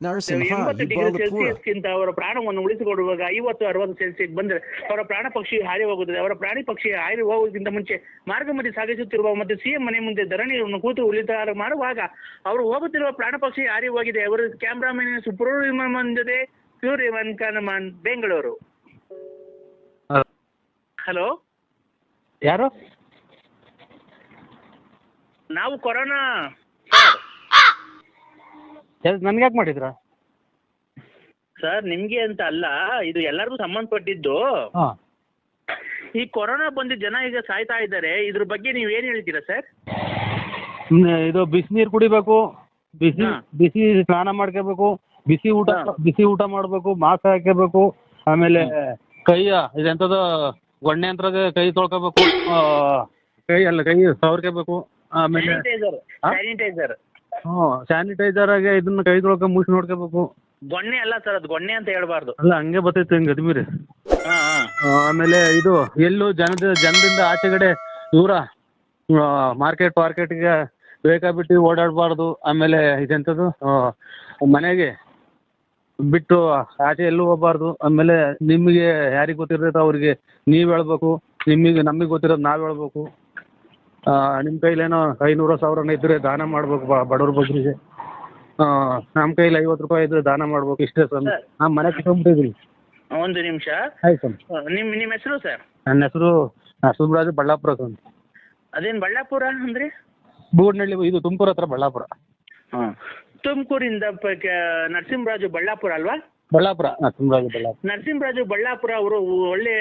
ನರಸಿಂಹ ಎಂಬತ್ತು degree Celsius ಸೆಲ್ಸಿಯಸ್ಗಿಂತ ಅವರ ಪ್ರಾಣವನ್ನು ಉಳಿಸಿಕೊಡುವಾಗ ಐವತ್ತು ಅರವತ್ತು ಸೆಲ್ಸಿಯಸ್ ಬಂದರೆ ಅವರ ಪ್ರಾಣ ಪಕ್ಷಿ ಹಾರಿ ಹೋಗುತ್ತದೆ. ಅವರ ಪ್ರಾಣಿ ಪಕ್ಷಿ ಹಾರಿ ಹೋಗುವುದಕ್ಕಿಂತ ಮುಂಚೆ ಮಾರ್ಗ ಮಧ್ಯೆ ಸಾಗಿಸುತ್ತಿರುವ ಮತ್ತು ಸಿಎಂ ಮನೆ ಮುಂದೆ ಧರಣಿಯನ್ನು ಕೂತು ಉಳಿತಾರ ಮಾಡುವಾಗ ಅವರು ಹೋಗುತ್ತಿರುವ ಪ್ರಾಣ ಪಕ್ಷಿ ಹಾರಿ ಹೋಗಿದೆ. ಅವರು ಕ್ಯಾಮ್ರಾಮನ್ ಸುಬ್ರಹ್ಮಣ್ಯನ್ ಜೊತೆ ಸೂರ್ಯಮನ್ ಕನಮನ್ ಬೆಂಗಳೂರು. ಹಲೋ? ಯಾರು? ನಾವು ಕೊರೋನಾ ನನ್ಗೆ ಯಾಕೆ ಮಾಡಿದ್ರಾ? ಸರ್ ನಿಮ್ಗೆ ಅಂತ ಅಲ್ಲ ಇದು ಎಲ್ಲರಿಗೂ ಸಂಬಂಧಪಟ್ಟಿದ್ದು. ಹಾಂ. ಈ ಕೊರೋನಾ ಬಂದು ಜನ ಈಗ ಸಾಯ್ತಾ ಇದ್ದಾರೆ. ಇದ್ರ ಬಗ್ಗೆ ನೀವು ಏನ್ ಹೇಳ್ತೀರಾ ಸರ್? ಇದು ಬಿಸಿನೀರು ಕುಡಿಬೇಕು ಬಿಸಿ ಹಾ. ಬಿಸಿ ಸ್ನಾನ ಮಾಡ್ಕೋಬೇಕು ಬಿಸಿ ಊಟ ಹಾ. ಬಿಸಿ ಊಟ ಮಾಡಬೇಕು ಮಾಸ್ಕ್ ಹಾಕೋಬೇಕು ಆಮೇಲೆ ಕೈಯ ಇದೆಂಥದ್ದು ಗೊಣ್ಣೆ ಅಂತ ಕೈ ತೊಳ್ಕೋಬೇಕು ಕೈ ಅಲ್ಲ ಕೈ ಸವರ್ಕೋಬೇಕು ಆಮೇಲೆ ಸ್ಯಾನಿಟೈಸರ್ ಹಾ? ಸ್ಯಾನಿಟೈಸರ್ ಹ್ಞೂ ಆಗಿ ಇದನ್ನ ಕೈ ತೊಳ್ಕೊ ಮುಚ್ಚಿ ನೋಡ್ಕೋಬೇಕು. ಗೊಣ್ಣೆ ಅಲ್ಲ ಸರ್ ಅದು ಗೊಣ್ಣೆ ಅಂತ ಹೇಳ್ಬಾರ್ದು. ಅಲ್ಲ ಹಂಗೆ ಬರ್ತೈತೆ ಹಿಂಗೆ ಅದ್ಮೀರಿ. ಹಾ ಹಾ. ಆಮೇಲೆ ಇದು ಎಲ್ಲೂ ಜನದ ಜನದಿಂದ ಆಚೆಗಡೆ ದೂರ ಮಾರ್ಕೆಟ್ ಮಾರ್ಕೆಟ್ಗೆ ಬೇಕಾಬಿಟ್ಟು ಓಡಾಡಬಾರ್ದು. ಆಮೇಲೆ ಇದೆಂಥದ್ದು ಆ, ಮನೆಗೆ ಬಿಟ್ಟು ಆಚೆ ಎಲ್ಲೂ ಹೋಗ್ಬಾರ್ದು. ಆಮೇಲೆ ನಿಮಗೆ ಯಾರಿಗೆ ಗೊತ್ತಿರ್ತೈತೆ ಅವ್ರಿಗೆ ನೀವು ಹೇಳ್ಬೇಕು. ನಿಮಗೆ ನಮಗೆ ಗೊತ್ತಿರೋದು ನಾವು ಹೇಳ್ಬೇಕು. ನಿಮ್ಮ ಕೈಲೇನೋ ಐನೂರು ಸಾವಿರನ ಇದ್ರೆ ದಾನ ಮಾಡ್ಬೇಕು ಬಡವ್ರ ಬಗ್ಗರಿಗೆ ನಮ್ಮ ಕೈಲಿ ಐವತ್ತು ರೂಪಾಯಿ ಇದ್ರೆ ದಾನ ಮಾಡ್ಬೇಕು ಇಷ್ಟೇ ಸರ್. ನಾನು ಮನೆ ಕಟ್ಕೊಂಡ್ಬಿಟ್ಟಿದ್ರಿ ಒಂದು ನಿಮಿಷ. ಆಯ್ತು ಸರ್ ನಿಮ್ಮ ನಿಮ್ಮ ಹೆಸರು ಸರ್? ನನ್ನ ಹೆಸರು ನರಸಿಂಹರಾಜು ಬಳ್ಳಾಪುರ ಸರ್ ಅದೇನ್ ಬಳ್ಳಾಪುರ ಅಂದ್ರೆ? ಬೂಡ್ನಳ್ಳಿ ಇದು ತುಮಕೂರು ಹತ್ರ ಬಳ್ಳಾಪುರ. ಹಾ. ತುಮಕೂರಿಂದ ನರಸಿಂಹರಾಜು ಬಳ್ಳಾಪುರ ಅಲ್ವಾ? ಬಳ್ಳಾಪುರ ನರಸಿಂಹರಾಜು ಬಳ್ಳಾಪುರ. ನರಸಿಂಹರಾಜು ಬಳ್ಳಾಪುರ ಅವರು ಒಳ್ಳೆ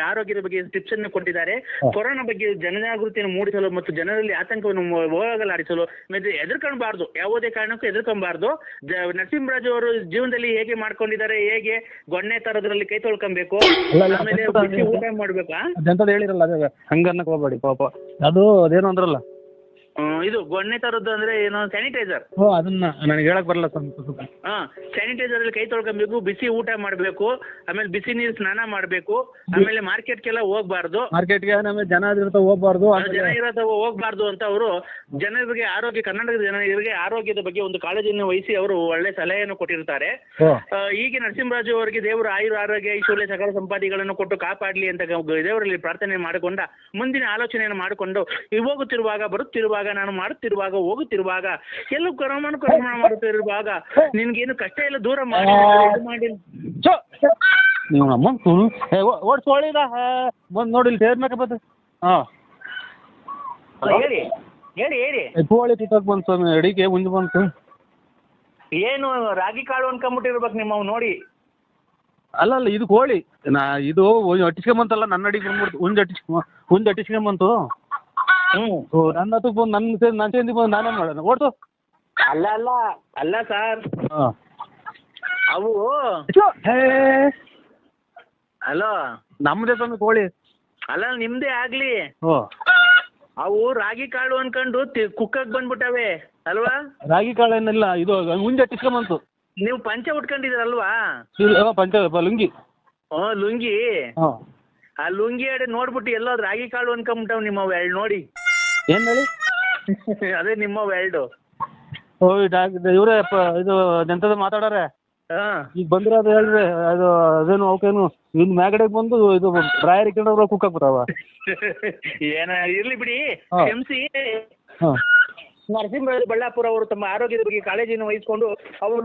ಆರೋಗ್ಯದ ಬಗ್ಗೆ ಟಿಪ್ಸ್ ಅನ್ನು ಕೊಟ್ಟಿದ್ದಾರೆ. ಕೊರೋನಾ ಬಗ್ಗೆ ಜನಜಾಗೃತಿಯನ್ನು ಮೂಡಿಸಲು ಮತ್ತು ಜನರಲ್ಲಿ ಆತಂಕವನ್ನು ಹೋಗಲಾಡಿಸಲು ಮತ್ತೆ ಎದುರ್ಕೊಳ್ಬಾರ್ದು ಯಾವುದೇ ಕಾರಣಕ್ಕೂ ಎದುರ್ಕೊಬಾರ್ದು ನರಸಿಂಹರಾಜು ಅವರು ಜೀವನದಲ್ಲಿ ಹೇಗೆ ಮಾಡ್ಕೊಂಡಿದ್ದಾರೆ ಹೇಗೆ ಗೊಣ್ಣೆ ತರೋದ್ರಲ್ಲಿ ಕೈ ತೊಳ್ಕೊಬೇಕು ಆಮೇಲೆ ಊಟ ಮಾಡ್ಬೇಕಾ? ಅಂತ ಹೇಳಿರಲ್ಲ ಹೋಗ್ಬೇಡಿ ಪಾಪ. ಅದು ಅದೇನು ಅಂದ್ರಲ್ಲ. ಇದು ಗೊಣ್ಣೆ ತರದ್ದು ಅಂದ್ರೆ ಏನು ಸ್ಯಾನಿಟೈಸರ್ ಓ ಅದನ್ನ ನನಗೆ ಹೇಳಕ್ ಬರಲ್ಲ ಸ್ವಲ್ಪ ಹಾ ಸ್ಯಾನಿಟೈಸರ್ ಅಲ್ಲಿ ಕೈ ತೊಳ್ಕೊಬೇಕು ಬಿಸಿ ಊಟ ಮಾಡಬೇಕು ಆಮೇಲೆ ಬಿಸಿ ನೀರು ಸ್ನಾನ ಮಾಡಬೇಕು ಆಮೇಲೆ ಮಾರ್ಕೆಟ್ಗೆಲ್ಲ ಹೋಗ್ಬಾರ್ದು. ಮಾರ್ಕೆಟ್ಗೆ ಆಮೇಲೆ ಜನ ಇರ್ತಾವ ಹೋಗ್ಬಾರ್ದು ಜನ ಇರೋದು ಹೋಗ್ಬಾರ್ದು ಅಂತ ಅವರು ಜನರಿಗೆ ಆರೋಗ್ಯ ಕರ್ನಾಟಕದ ಜನರಿಗೆ ಆರೋಗ್ಯದ ಬಗ್ಗೆ ಒಂದು ಕಾಳಜಿಯನ್ನು ವಹಿಸಿ ಅವರು ಒಳ್ಳೆ ಸಲಹೆಯನ್ನು ಕೊಟ್ಟಿರ್ತಾರೆ. ಈಗ ಹೀಗೆ ನರಸಿಂಹರಾಜು ಅವರಿಗೆ ದೇವರು ಆಯುರ್ ಆರೋಗ್ಯ ಐಶ್ವರ್ಯ ಸಕಲ ಸಂಪಾದಿಗಳನ್ನು ಕೊಟ್ಟು ಕಾಪಾಡಲಿ ಅಂತ ದೇವರಲ್ಲಿ ಪ್ರಾರ್ಥನೆ ಮಾಡಿಕೊಂಡ ಮುಂದಿನ ಆಲೋಚನೆಯನ್ನು ಮಾಡಿಕೊಂಡು ಹೋಗುತ್ತಿರುವಾಗ ಬರುತ್ತಿರುವಾಗ ನಾನು ಮಾಡುತ್ತಿರುವಾಗ ಹೋಗುತ್ತಿರುವಾಗ ಎಲ್ಲೂ ಕ್ರಮಣ ಕ್ರಮಣ ಮಾಡುತ್ತಿರುವಾಗ ನಿನ್ಗೇನು ಕಷ್ಟ ಇಲ್ಲ? ದೂರ ಮಾಡಿ ಮಾಡಿ. ನೀವು ನಮ್ಮ ಏ ಓಡಿಸ್ಕೊಳ್ಳಿದ ಬಂದು ನೋಡಿ ಇಲ್ಲಿ ಟೇರ್ ಹಾಂ. ಹೇಳಿ ಹೇಳಿ ಹೇಳಿ. ಕೋಳಿ ತಿಟ್ಟಕ್ಕೆ ಬಂತು ಸ್ವಾಮಿ ಅಡಿಗೆ ಮುಂದೆ ಬಂತು. ಏನು ರಾಗಿ ಕಾಳು ಅನ್ಕೊಂಬಿಟ್ಟಿರ್ಬೇಕು ನಿಮ್ಮ ನೋಡಿ. ಅಲ್ಲ ಅಲ್ಲ ಇದು ಕೋಳಿ. ನಾ ಇದು ಅಟ್ಟಿಸ್ಕೊಂಬಂತಲ್ಲ ನನ್ನ ಅಡಿಗೆ ಬಂದ್ಬಿಡ್ತು. ಹುಂಜ್ ಅಟ್ಟಿಸ್ಕೊ ಹುಂಜ್ ಅಟ್ಟಿಸ್ಕೊಂಬಂತು. ಹ್ಮ್. ಓ ನನ್ನ ಬಂದು ನನ್ನ ಸೇ ನನ್ನ ಸೇರಿ ಬಂದು ನಾನೇ ಮಾಡೋಣ. ಅಲ್ಲ ಅಲ್ಲ ಅಲ್ಲ ಸರ್. ಹಾಂ. ಅವು ಹೇ. ಹಲೋ. ನಮ್ಮದೇ ಸ್ವಾಮಿ ಕೋಳಿ. ಅಲ್ಲ ನಿಮ್ದೇ ಆಗ್ಲಿ. ಓ. ಅವು ರಾಗಿ ಕಾಳು ಅನ್ಕೊಂಡು ಕುಕ್ಕಕ್ ಬಂದ್ಬಿಟ್ಟವೆ ಅಲ್ವಾ? ರಾಗಿ ಕಾಳು ಏನಿಲ್ಲ ಇದು ಮುಂಜೆ ಬಂತು ನೀವು ಪಂಚೆ ಉಟ್ಕೊಂಡಿದ್ದೀರಲ್ವಾ? ಇಲ್ಲ ಪಂಚ ಲುಂಗಿ. ಹ್ಞೂ ಲುಂಗಿ. ಹಾಂ. ಆ ಲುಂಗಿ ಎಡೆ ನೋಡ್ಬಿಟ್ಟು ಎಲ್ಲೋ ರಾಗಿ ಕಾಳು ಅನ್ಕೊಂಬಿಟ್ಟವ್ ನಿಮ್ಮ ವೆಲ್ಡ್ ನೋಡಿ. ಏನ್ ಹೇಳಿ? ಅದೇ ನಿಮ್ಮ ವೆಲ್ಡ್ ಓ ಇವರೇ ಇದು ಎಂತದ ಮಾತಾಡಾರೆ? ಹಾ. ಈಗ ಬಂದಿರೋದು ಹೇಳ್ರಿ ಅದು ಅದೇನು ಅವಕೇನು ಇನ್ ಮ್ಯಾಗಡೆ ಬಂದು ಇದು ಡ್ರಾಯರ್ ಇಕ್ಕೊಂಡ್ರೆ ಕುಕ್ ಹಾಕ್ಬಿಟ್ಟಾವ ಏನ ಇರ್ಲಿ ಬಿಡಿ. ಕ್ಷಮಿಸಿ ಹಾಂ. ನರಸಿಂಹರಾಜ ಬಳ್ಳಾಪುರ ಅವರು ತಮ್ಮ ಆರೋಗ್ಯದ ಬಗ್ಗೆ ಕಾಳಜಿಯನ್ನು ವಹಿಸಿಕೊಂಡು ಅವರು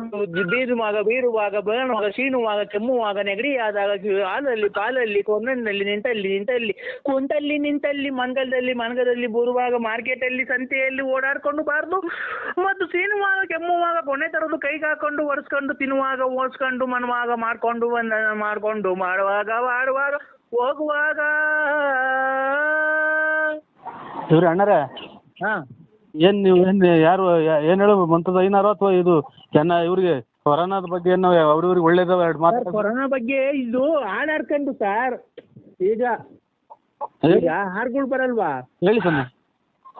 ಬೀರುವಾಗ ಬೀರುವಾಗ ಬಯಣವಾಗ ಶೀನುವಾಗ ಕೆಮ್ಮುವಾಗ ನೆಗಡಿಯಾದಾಗ ಆದಾಗ ಹಾಲಲ್ಲಿ ಪಾಲಲ್ಲಿ ಕೊನ್ನಲ್ಲಿ ನಿಂತಲ್ಲಿ ನಿಂತಲ್ಲಿ ಕುಂತಲ್ಲಿ ನಿಂತಲ್ಲಿ ಮಂಗಲದಲ್ಲಿ ಮನಗದಲ್ಲಿ ಬರುವಾಗ ಮಾರ್ಕೆಟಲ್ಲಿ ಸಂತೆಯಲ್ಲಿ ಓಡಾಡ್ಕೊಂಡು ಬಾರ್ದು ಮತ್ತು ಸೀನುವಾಗ ಕೆಮ್ಮುವಾಗ ಕೊನೆ ತರೋದು ಕೈಗೆ ಹಾಕೊಂಡು ಒರೆಸ್ಕೊಂಡು ತಿನ್ನುವಾಗ ಓಡಿಸ್ಕೊಂಡು ಮನವಾಗ ಮಾಡ್ಕೊಂಡು ಬಂದ ಮಾಡ್ಕೊಂಡು ಮಾಡುವಾಗ ಮಾಡುವಾಗ ಹೋಗುವಾಗ. ಇವ್ರ ಅಣ್ಣರ? ಹಾಂ. ಏನು ನೀವು ಏನ್ ಯಾರು ಏನು ಹೇಳು ಮಂತದ ಐನಾರು ಅಥವಾ ಇದು ಜನ ಇವ್ರಿಗೆ ಕೊರೋನಾದ ಬಗ್ಗೆ ಏನು ಅವ್ರಿವ್ರಿಗೆ ಒಳ್ಳೇದಾವ ಎರಡು ಸರ್ ಮಾತು ಕೊರೋನಾ ಬಗ್ಗೆ ಇದು ಆಡಾಡ್ಕೊಂಡು ಸರ್. ಈಗ ಈಗ ಹಾರ್ಗಳು ಬರಲ್ವಾ? ಹೇಳಿ ಸಣ್ಣ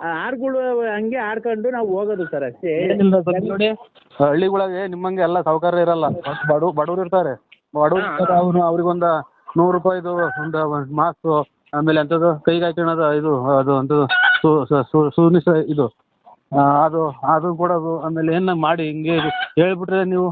ಆ ಹಾಡುಗಳು ಹಂಗೆ ಹಾಡ್ಕೊಂಡು ನಾವು ಹೋಗೋದು ಸರ್ ಅಷ್ಟೇ. ಏನಿಲ್ಲ ಸ್ವಾಮಿ ನೋಡಿ. ಹಳ್ಳಿಗಳಿಗೆ ನಿಮ್ಮಂಗೆ ಎಲ್ಲ ಸೌಕರ್ಯ ಇರಲ್ಲ. ಬಡ ಬಡವ್ರು ಇರ್ತಾರೆ. ಬಡವ್ರು ಇರ್ತಾರೆ ಅವ್ರು ಅವ್ರಿಗೊಂದು ನೂರು ರೂಪಾಯಿದು ಒಂದು ಮಾಸ್ಕ್ ಆಮೇಲೆ ಅಂಥದ್ದು ಕೈಗೆ ಇದು ಅದು ಒಂದು ಸು ಸು- ಸು ಇದು. ಆ, ಅದು ಅದು ಕೊಡೋದು ಆಮೇಲೆ ಏನ ಮಾಡಿ ಹಿಂಗೆ ಹೇಳ್ಬಿಟ್ರೆ ನೀವು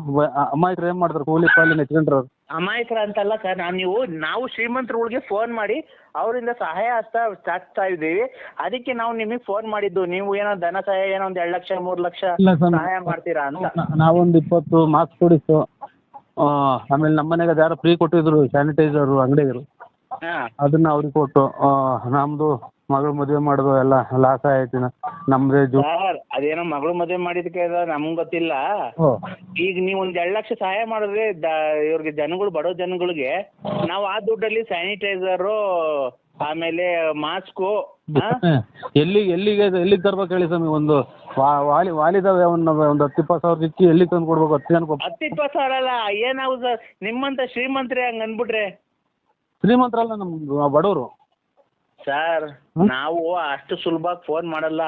ಅಮಾಯಕರು ಏನು ಮಾಡ್ತಾರೆ ಕೂಲಿ ಪಾಲಿ ನೆಚ್ಕೊಂಡ್ರೆ ಅವ್ರು. ಅಮಾಯಕರ ಅಂತಲ್ಲ ಸರ್ ನಾವು ನೀವು ನಾವು ಶ್ರೀಮಂತರುಗಳಿಗೆ ಫೋನ್ ಮಾಡಿ ಅವರಿಂದ ಸಹಾಯ ಹಸ್ತ ಚಾಚ್ತಾ ಇದ್ದೀವಿ. ಅದಕ್ಕೆ ನಾವು ನಿಮಗೆ ಫೋನ್ ಮಾಡಿದ್ದು ನೀವು ಏನೋ ಧನ ಸಹಾಯ ಏನೋ ಒಂದು ಎರಡು ಲಕ್ಷ ಮೂರು ಲಕ್ಷ ಇಲ್ಲ ಸರ್ ಸಹಾಯ ಮಾಡ್ತೀರಾ ಅಂತ. ನಾವೊಂದು ಇಪ್ಪತ್ತು ಮಾಸ್ಕ್ ಕೊಡಿಸ್ತು ಆ, ಆಮೇಲೆ ನಮ್ಮ ಮನೆಗೆ ಅದು ಯಾರೋ ಫ್ರೀ ಕೊಟ್ಟಿದ್ರು ಸ್ಯಾನಿಟೈಸರ್ ಅಂಗಡಿಗರು ಹಾಂ. ಅದನ್ನ ಅವ್ರಿಗೆ ಕೊಟ್ಟು ನಮ್ದು ಮಗಳು ಮದುವೆ ಮಾಡೋದು ಎಲ್ಲ ಲಾಸ್ ಆಯ್ತು ನಮ್ದೇ ಜೂ ಸರ್ ಅದೇನೋ ಮಗಳು ಮದುವೆ ಮಾಡಿದಕ್ಕೆ ನಮ್ಗೆ ಗೊತ್ತಿಲ್ಲ. ಓ. ಈಗ ನೀವು ಒಂದ್ ಎರಡ್ ಲಕ್ಷ ಸಹಾಯ ಮಾಡಿದ್ರೆ ದ ಇವ್ರಿಗೆ ಜನಗಳು ಬಡೋ ಜನಗಳಿಗೆ ನಾವು ಆ ದುಡ್ಡಲ್ಲಿ ಸ್ಯಾನಿಟೈಸರ್ ಆಮೇಲೆ ಮಾಸ್ಕು ಎಲ್ಲಿ ಎಲ್ಲಿಗೆ ಎಲ್ಲಿಗೆ ತರ್ಬೇಕು ಹೇಳಿ ಸ್ವಾಮಿ ಒಂದು ವಾ- ವಾಲಿ ವಾಲಿದಾವೆ ಒಂದು ಒಂದು ಹತ್ತು ಇಪ್ಪತ್ತು ಸಾವಿರ ಇಕ್ಕಿ ಎಲ್ಲಿ ತಂದು ಕೊಡ್ಬೇಕು? ಹತ್ತು ಜನಕ್ಕೆ ಒಬ್ಬ- ಹತ್ತು ಇಪ್ಪತ್ತು ಸಾವಿರ ಅಲ್ಲ ಏನಾಗುತ್ತೆ ನಿಮ್ಮಂತ ಶ್ರೀಮಂತರೇ ಹಂಗ ಅನ್ಬಿಟ್ರೆ ಶ್ರೀಮಂತರಲ್ಲ ನಮ್ಮ ಬಡವರು. ಸರ್ ನಾವು ಅಷ್ಟು ಸುಲಭವಾಗಿ ಫೋನ್ ಮಾಡಲ್ಲ.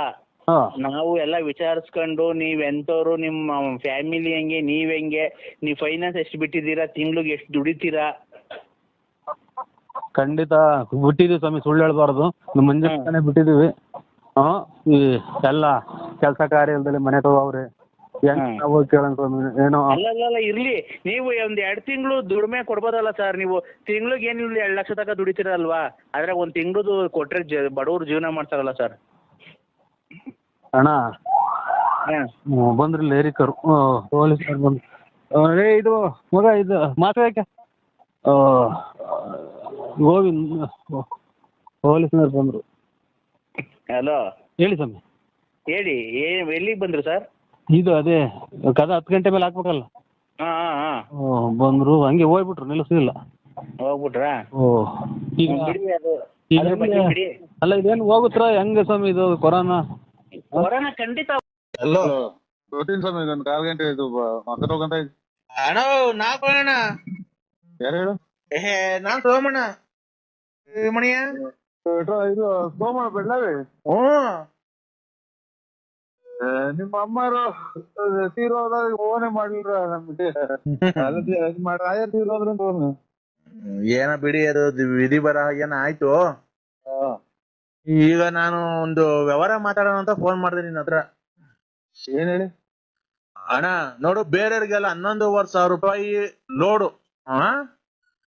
ಹಾಂ. ನಾವು ಎಲ್ಲ ವಿಚಾರಿಸ್ಕೊಂಡು ನೀವ್ ಎಂತವ್ರು ನಿಮ್ಮ ಫ್ಯಾಮಿಲಿ ಹೆಂಗೆ ನೀವ್ ಹೆಂಗೆ ನೀವ್ ಫೈನಾನ್ಸ್ ಎಷ್ಟು ಬಿಟ್ಟಿದ್ದೀರಾ ತಿಂಗ್ಳಿಗೆ ಎಷ್ಟು ದುಡಿತೀರಾ? ಖಂಡಿತ. ಬಿಟ್ಟಿದ್ದೀವಿ ಸ್ವಾಮಿ ಸುಳ್ಳು ಹೇಳ್ಬಾರ್ದು. ನಮ್ಮ ಮುಂಜಾನೆ ಬಿಟ್ಟಿದ್ದೀವಿ. ಹಾ ಈ ಎಲ್ಲ ಕೆಲಸ ಕಾರ್ಯ ಮನೆ ತಗೋವ್ರೆ ಹೆಂಗ್ ಹ್ಮ್. ನಾವು ಕೇಳೋಣ ಸ್ವಾಮಿ. ಏನೋ ಅಲ್ಲ ಅಲ್ಲ ಅಲ್ಲ ಇರ್ಲಿ. ನೀವು ಒಂದ್ ಎರಡ್ ತಿಂಗಳು ದುಡಿಮೆ ಕೊಡ್ಬೋದಲ್ಲ ಸರ್ ನೀವು ತಿಂಗ್ಳಿಗೆ ಏನು ಇಲ್ಲಿ ಎರಡ್ ಲಕ್ಷ ತನಕ ದುಡಿತೀರಲ್ವಾ? ಆದ್ರೆ ಒಂದ್ ತಿಂಗ್ಳದು ಕೊಟ್ರೆ ಜ ಬಡವ್ರು ಜೀವನ ಮಾಡ್ತಾರಲ್ಲ ಸರ್ ಅಣ್ಣ. ಹಾಂ. ಹ್ಮ್, ಬಂದ್ರಲ್ಲ ಏರಿಕರು ಅರೇ ಬಂದು ಏ ಇದು ಮಗ ಇದು ಮಾತು ಯಾಕೆ ಆ, ಗೋವಿಂದ್ ಪೊಲೀಸ್ನವ್ರು ಬಂದರು. ಹಲೋ ಹೇಳಿ ಸ್ವಾಮಿ. ಹೇಳಿ ಏ ಎಲ್ಲಿಗೆ ಬಂದ್ರು ಸರ್ ಇದು ಅದೇ ಕದ ಹತ್ತು ಗಂಟೆ ಮೇಲೆ ಹಾಕ್ಬೇಕಲ್ಲ? ಹಾಂ ಹಾಂ ಬಂದರು ಹಂಗೆ ಹೋಗ್ಬಿಟ್ರು ನಿಲ್ಲಿಸಲಿಲ್ಲ. ಹೋಗ್ಬಿಟ್ರಾ? ಓ ಈಗ ಬಿಡಿ ಅದು. ಈಗ ಅದ್ರ ಬಗ್ಗೆ ಬಿಡಿ. ಅಲ್ಲ ಇದೇನು ಹೋಗುತ್ತಾ? ಹೆಂಗೆ ಸ್ವಾಮಿ ಇದು ಕೊರೋನಾ? ಕೊರೋನಾ ಖಂಡಿತ ಹಲೋ ಪ್ರೋಟೀನ್ ಸ್ವಾಮಿ ಇದೊಂದು ಕಾಲ್ ಗಂಟೆ ಇದು ಮಾತಾಡೋ ಗಂಟೆ ಅಣ್ಣ ನಾ ಕೊರೋಣ ಯಾರು ಹೇಳು? ಏ ನಾನ್ ಸೋಮಣ್ಣ. ಏ ಮಣಿಯ. ಇದು ಸೋಮ ಬೆಳ್ಳಾವಿ. ಹ್ಞೂ ನಿಮ್ಮ ಅಮ್ಮರು ತೀರೋದಾಗ ಓನೆ ಮಾಡಿಲ್ರ ನಮ್ಗೆ? ತೀರೋದ್ರ ಏನ ಬಿಡಿ ಅದು ವಿಧಿ ಬರ ಏನ ಆಯ್ತು. ಈಗ ನಾನು ಒಂದು ವ್ಯವಹಾರ ಮಾತಾಡೋಣ ಅಂತ ಫೋನ್ ಮಾಡಿದೆ ನಿನ್ನ ಹತ್ರ. ಏನ್ ಹೇಳಿ? ಅಣ್ಣ ನೋಡು ಬೇರೆಯವ್ರಿಗೆಲ್ಲ ಹನ್ನೊಂದುವರೆ ಸಾವಿರ ರೂಪಾಯಿ ಲೋಡು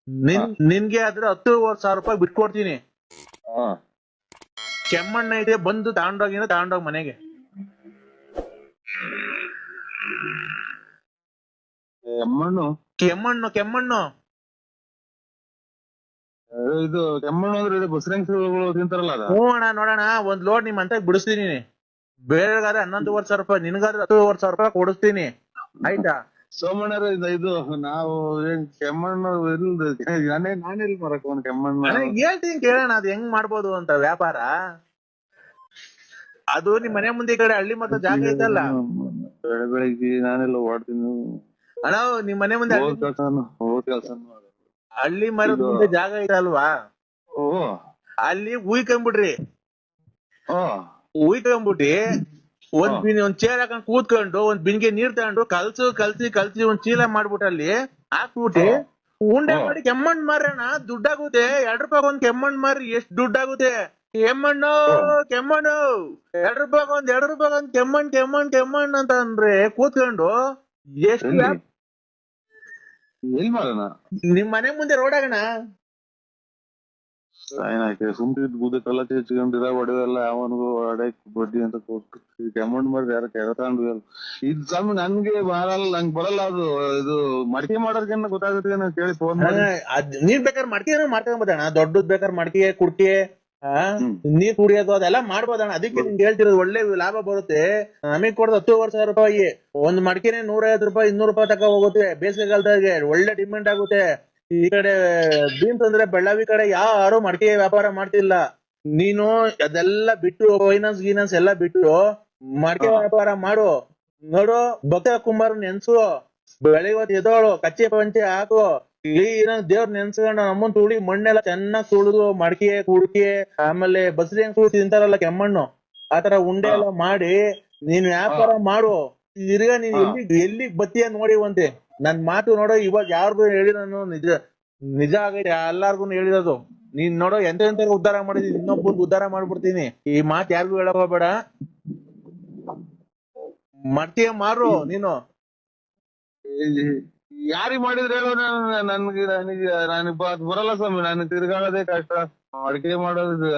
ನಿನ್ ನಿನ್ಗೆ ಆದ್ರೆ ಹತ್ತುವರೆ ಸಾವಿರ ರೂಪಾಯಿ ಬಿಟ್ಕೊಡ್ತೀನಿ. ಹಾ. ಕೆಮ್ಮಣ್ಣ ಇದೆ ಬಂದು ತಗೊಂಡೋಗಿನ ತಗೊಂಡೋಗ್ ಮನೆಗೆ. ಕೆಮ್ಮಣ್ಣು. ಕೆಮ್ಮಣ್ಣು ಕೆಮ್ಮಣ್ಣು. ಇದು ಕೆಮ್ಮಣ್ಣು ಅಂದ್ರೆ ಇದು ಬಸರಂಗಗಳು ತಿಂತಾರಲ್ಲ ಅದ? ಹ್ಞೂ ಅಣ್ಣ ನೋಡೋಣ ಒಂದ್ ಲೋಡ್ ನಿಮ್ ಅಂತ ಬಿಡಿಸ್ತೀನಿ. ಬೇರೆಗಾದ್ರೆ ಹನ್ನೊಂದುವರೆ ಸಾವಿರ ರೂಪಾಯಿ ನಿನ್ಗಾದ್ರೆ ಹತ್ತುವರೆ ಸಾವಿರ ರೂಪಾಯಿ ಕೊಡಿಸ್ತೀನಿ. ಆಯ್ತಾ? ಸೋಮಣ್ಣರ ಇದು ನಾವು ಏನ್ ಕೆಮ್ಮಣ್ಣು ಇಲ್ದ ನಾನೇ ನಾನೆಲ್ಲಿ ಮರಕ್ ಒಂದ್ ಕೆಮ್ಮಣ್ಣು. ಅಣ್ಣ, ಹೇಳ್ತೀನಿ ಕೇಳೋಣ ಅದು ಹೆಂಗ್ ಮಾಡ್ಬೋದು ಅಂತ ವ್ಯಾಪಾರ. ಅದು ನಿಮ್ ಮನೆ ಮುಂದೆ ಈ ಕಡೆ ಹಳ್ಳಿ ಮತ್ತೆ ಜಾಗ ಐತಲ್ಲ. ಬೆಳೆ ಬೆಳಿಗ್ಗೆ ನಾನೆಲ್ಲ ಓಡ್ತೀನಿ ಅಣ್ಣ ನಿಮ್ ಮನೆ ಮುಂದೆ ಹಳ್ಳಿ- ಮರದ ಮುಂದೆ ಜಾಗ ಇದೆ ಅಲ್ವಾ ಅಲ್ಲಿ ಉಯ್ಕೊಂಬಿಡ್ರಿ ಓ ಉಯ್ಕೊಂಬಿಟ್ಟಿ ಒಂದ್. ಬಿನ್ ಒಂದ್ ಚೇರ್ ಹಾಕೊಂಡ್ ಕೂತ್ಕೊಂಡು ಒಂದ್ ಬಿನ್ಗೆ ನೀರ್ ತಗೊಂಡು ಕಲ್ಸು ಕಲ್ಸಿ ಕಲ್ಸಿ ಒಂದ್ ಚೀಲ ಮಾಡ್ಬಿಟ್ಟು ಅಲ್ಲಿ ಹಾಕ್ಬಿಟ್ಟಿ ಉಂಡೆ. ಮಾಡಿ ಕೆಮ್ಮಣ್ಣ್ ಮಾರಣ ದುಡ್ಡಾಗುತ್ತೆ. ಎರಡ್ ರೂಪಾಯಿ ಒಂದ್ ಕೆಮ್ಮಣ್ಣ್ ಮಾರಿ ಎಷ್ಟ್ ದುಡ್ಡಾಗುತ್ತೆ. ಕೆಮ್ಮಣ್ಣು ಕೆಮ್ಮಣ್ಣು. ಎರಡ್ ರೂಪಾಯಿ ಒಂದ್ ಎರಡ್ ರೂಪಾಯಿ ಒಂದ್ ಕೆಮ್ಮಣ್ ಕೆಮ್ಮಣ್ ಕೆಮ್ಮಣ್ ಅಂತ ಅಂದ್ರೆ ಕೂತ್ಕೊಂಡು ಎಷ್ಟು ಎಲ್ಲಿ ಮಾಡೋಣ? ನಿಮ್ ಮನೆ ಮುಂದೆ ರೋಡ್ ಆಗಣ. ಏನಾಯ್ತು ಸುಮ್ನೆ ಬುದ್ಧ ಕಲ್ಲ ಚಚ್ಕೊಂಡಿರ ಹೊಡೆವೆಲ್ಲ ಅವನಿಗೂ ಹೊಡೆಕ್ ಬಡ್ಡಿ ಅಂತ ಕೊಟ್ಟು ಅಮೌಂಟ್ ಮಾಡಿದ್ರೆ ಯಾರ ಕೆಳತಾಂಡ್ವಿ ಅಲ್ಲ ಇದ್ ಸಮ ನನ್ಗೆ ಬರಲ್ಲ ನಂಗೆ ಬರಲ್ಲ ಅದು ಇದು ಮಡಿಕೆ ಮಾಡೋರ್ಗೇನ ಗೊತ್ತಾಗುತ್ತೆ ಅಂತ ಕೇಳಿ ಫೋನ್ ಮಾಡಿ. ನೀನ್ ಬೇಕಾದ್ರೆ ಮಾಡ್ಕೊಂಡ್ ಮಾಡ್ಕೊಂಬೋದಣ್ಣ ದೊಡ್ಡದ್ ಬೇಕಾದ್ರೆ ಮಡಿಕೆ ಕುಡ್ಕೆ. ನೀರ್ ಕುಡಿಯೋದು ಅದೆಲ್ಲ ಮಾಡ್ಬೋದಣ್ಣ. ಅದಕ್ಕೆ ನಿಮ್ಗೆ ಹೇಳ್ತಿರೋದು ಒಳ್ಳೆ ಲಾಭ ಬರುತ್ತೆ. ನಮಗ್ ಕೊಡೋದು ಹತ್ತುವರೆ ಸಾವಿರ ರೂಪಾಯಿ. ಒಂದ್ ಮಡಿಕೆನೆ ನೂರೈವತ್ತು ರೂಪಾಯಿ ಇನ್ನೂರು ರೂಪಾಯಿ ತಕ ಹೋಗುತ್ತೆ. ಬೇಸಿಗೆ ಕಾಲದಾಗೆ ಒಳ್ಳೆ ಡಿಮ್ಯಾಂಡ್ ಆಗುತ್ತೆ. ಈ ಕಡೆ ಬೀನ್ಸ್ ಅಂದ್ರೆ ಬೆಳ್ಳಾವಿ ಕಡೆ ಯಾರು ಮಡಿಕೆ ವ್ಯಾಪಾರ ಮಾಡ್ತಿಲ್ಲ. ನೀನು ಅದೆಲ್ಲ ಬಿಟ್ಟು ಫೈನಾನ್ಸ್ ಗೀನಾನ್ಸ್ ಎಲ್ಲ ಬಿಟ್ಟು ಮಡಿಕೆ ವ್ಯಾಪಾರ ಮಾಡು. ನೋಡು ಭಕ್ತ ಕುಮಾರ್ ನೆನ್ಸು ಬೆಳಿಗ್ಗೆ ಎದೋಳು ಕಚ್ಚೆ ಪಂಚೆ ಹಾಕು. ಕ್ಲೀನ್ ದೇವ್ರ ನೆನ್ಸ್ಕೊಂಡು ನಮ್ಮನ್ ತುಳಿ ಮಣ್ಣೆಲ್ಲ ಚೆನ್ನಾಗ್ ತುಳಿದು ಮಡಕೆ ಕುಡ್ಕೆ ಆಮೇಲೆ ಬಸರಿ ಹೆಂಗ್ ತಿಂತಾರಲ್ಲ ಕೆಮ್ಮಣ್ಣು ಆತರ ಉಂಡೆ ಎಲ್ಲ ಮಾಡಿ ನೀನ್ ವ್ಯಾಪಾರ ಮಾಡು. ತಿರ್ಗ ನೀನ್ ಎಲ್ಲಿ ಎಲ್ಲಿ ನೋಡಿ ನೋಡಿವಂತೆ ನನ್ ಮಾತು ನೋಡೋ ಇವಾಗ ಯಾರಿಗೂ ಹೇಳಿ ನಾನು ನಿಜ ನಿಜ ಆಗೈತೆ ಎಲ್ಲಾರ್ಗು ಹೇಳಿರೋದು. ನೀನ್ ನೋಡೋ ಎಂತ ಎಂತ ಉದ್ಧಾರ ಮಾಡಿದೀನಿ ಇನ್ನೊಬ್ಬನ್ ಉದ್ಧಾರ ಮಾಡ್ಬಿಡ್ತೀನಿ. ಈ ಮಾತ್ ಯಾರಿಗೂ ಹೇಳಕ್ ಹೋಗ್ಬೇಡ. ಮಡ್ಕೆ ಮಾರು ನೀನು. ಯಾರಿಗ್ ಮಾಡಿದ್ರೆ ಹೇಳೋ ನನ್ಗೆ ನನಗೆ ನನಗ್ ಬ- ಬರಲ್ಲ ಸ್ವಾಮಿ ನಾನು ತಿರ್ಗಾಡೋದೇ ಕಷ್ಟ. ಅಡಿಗೆ ಮಾಡೋದು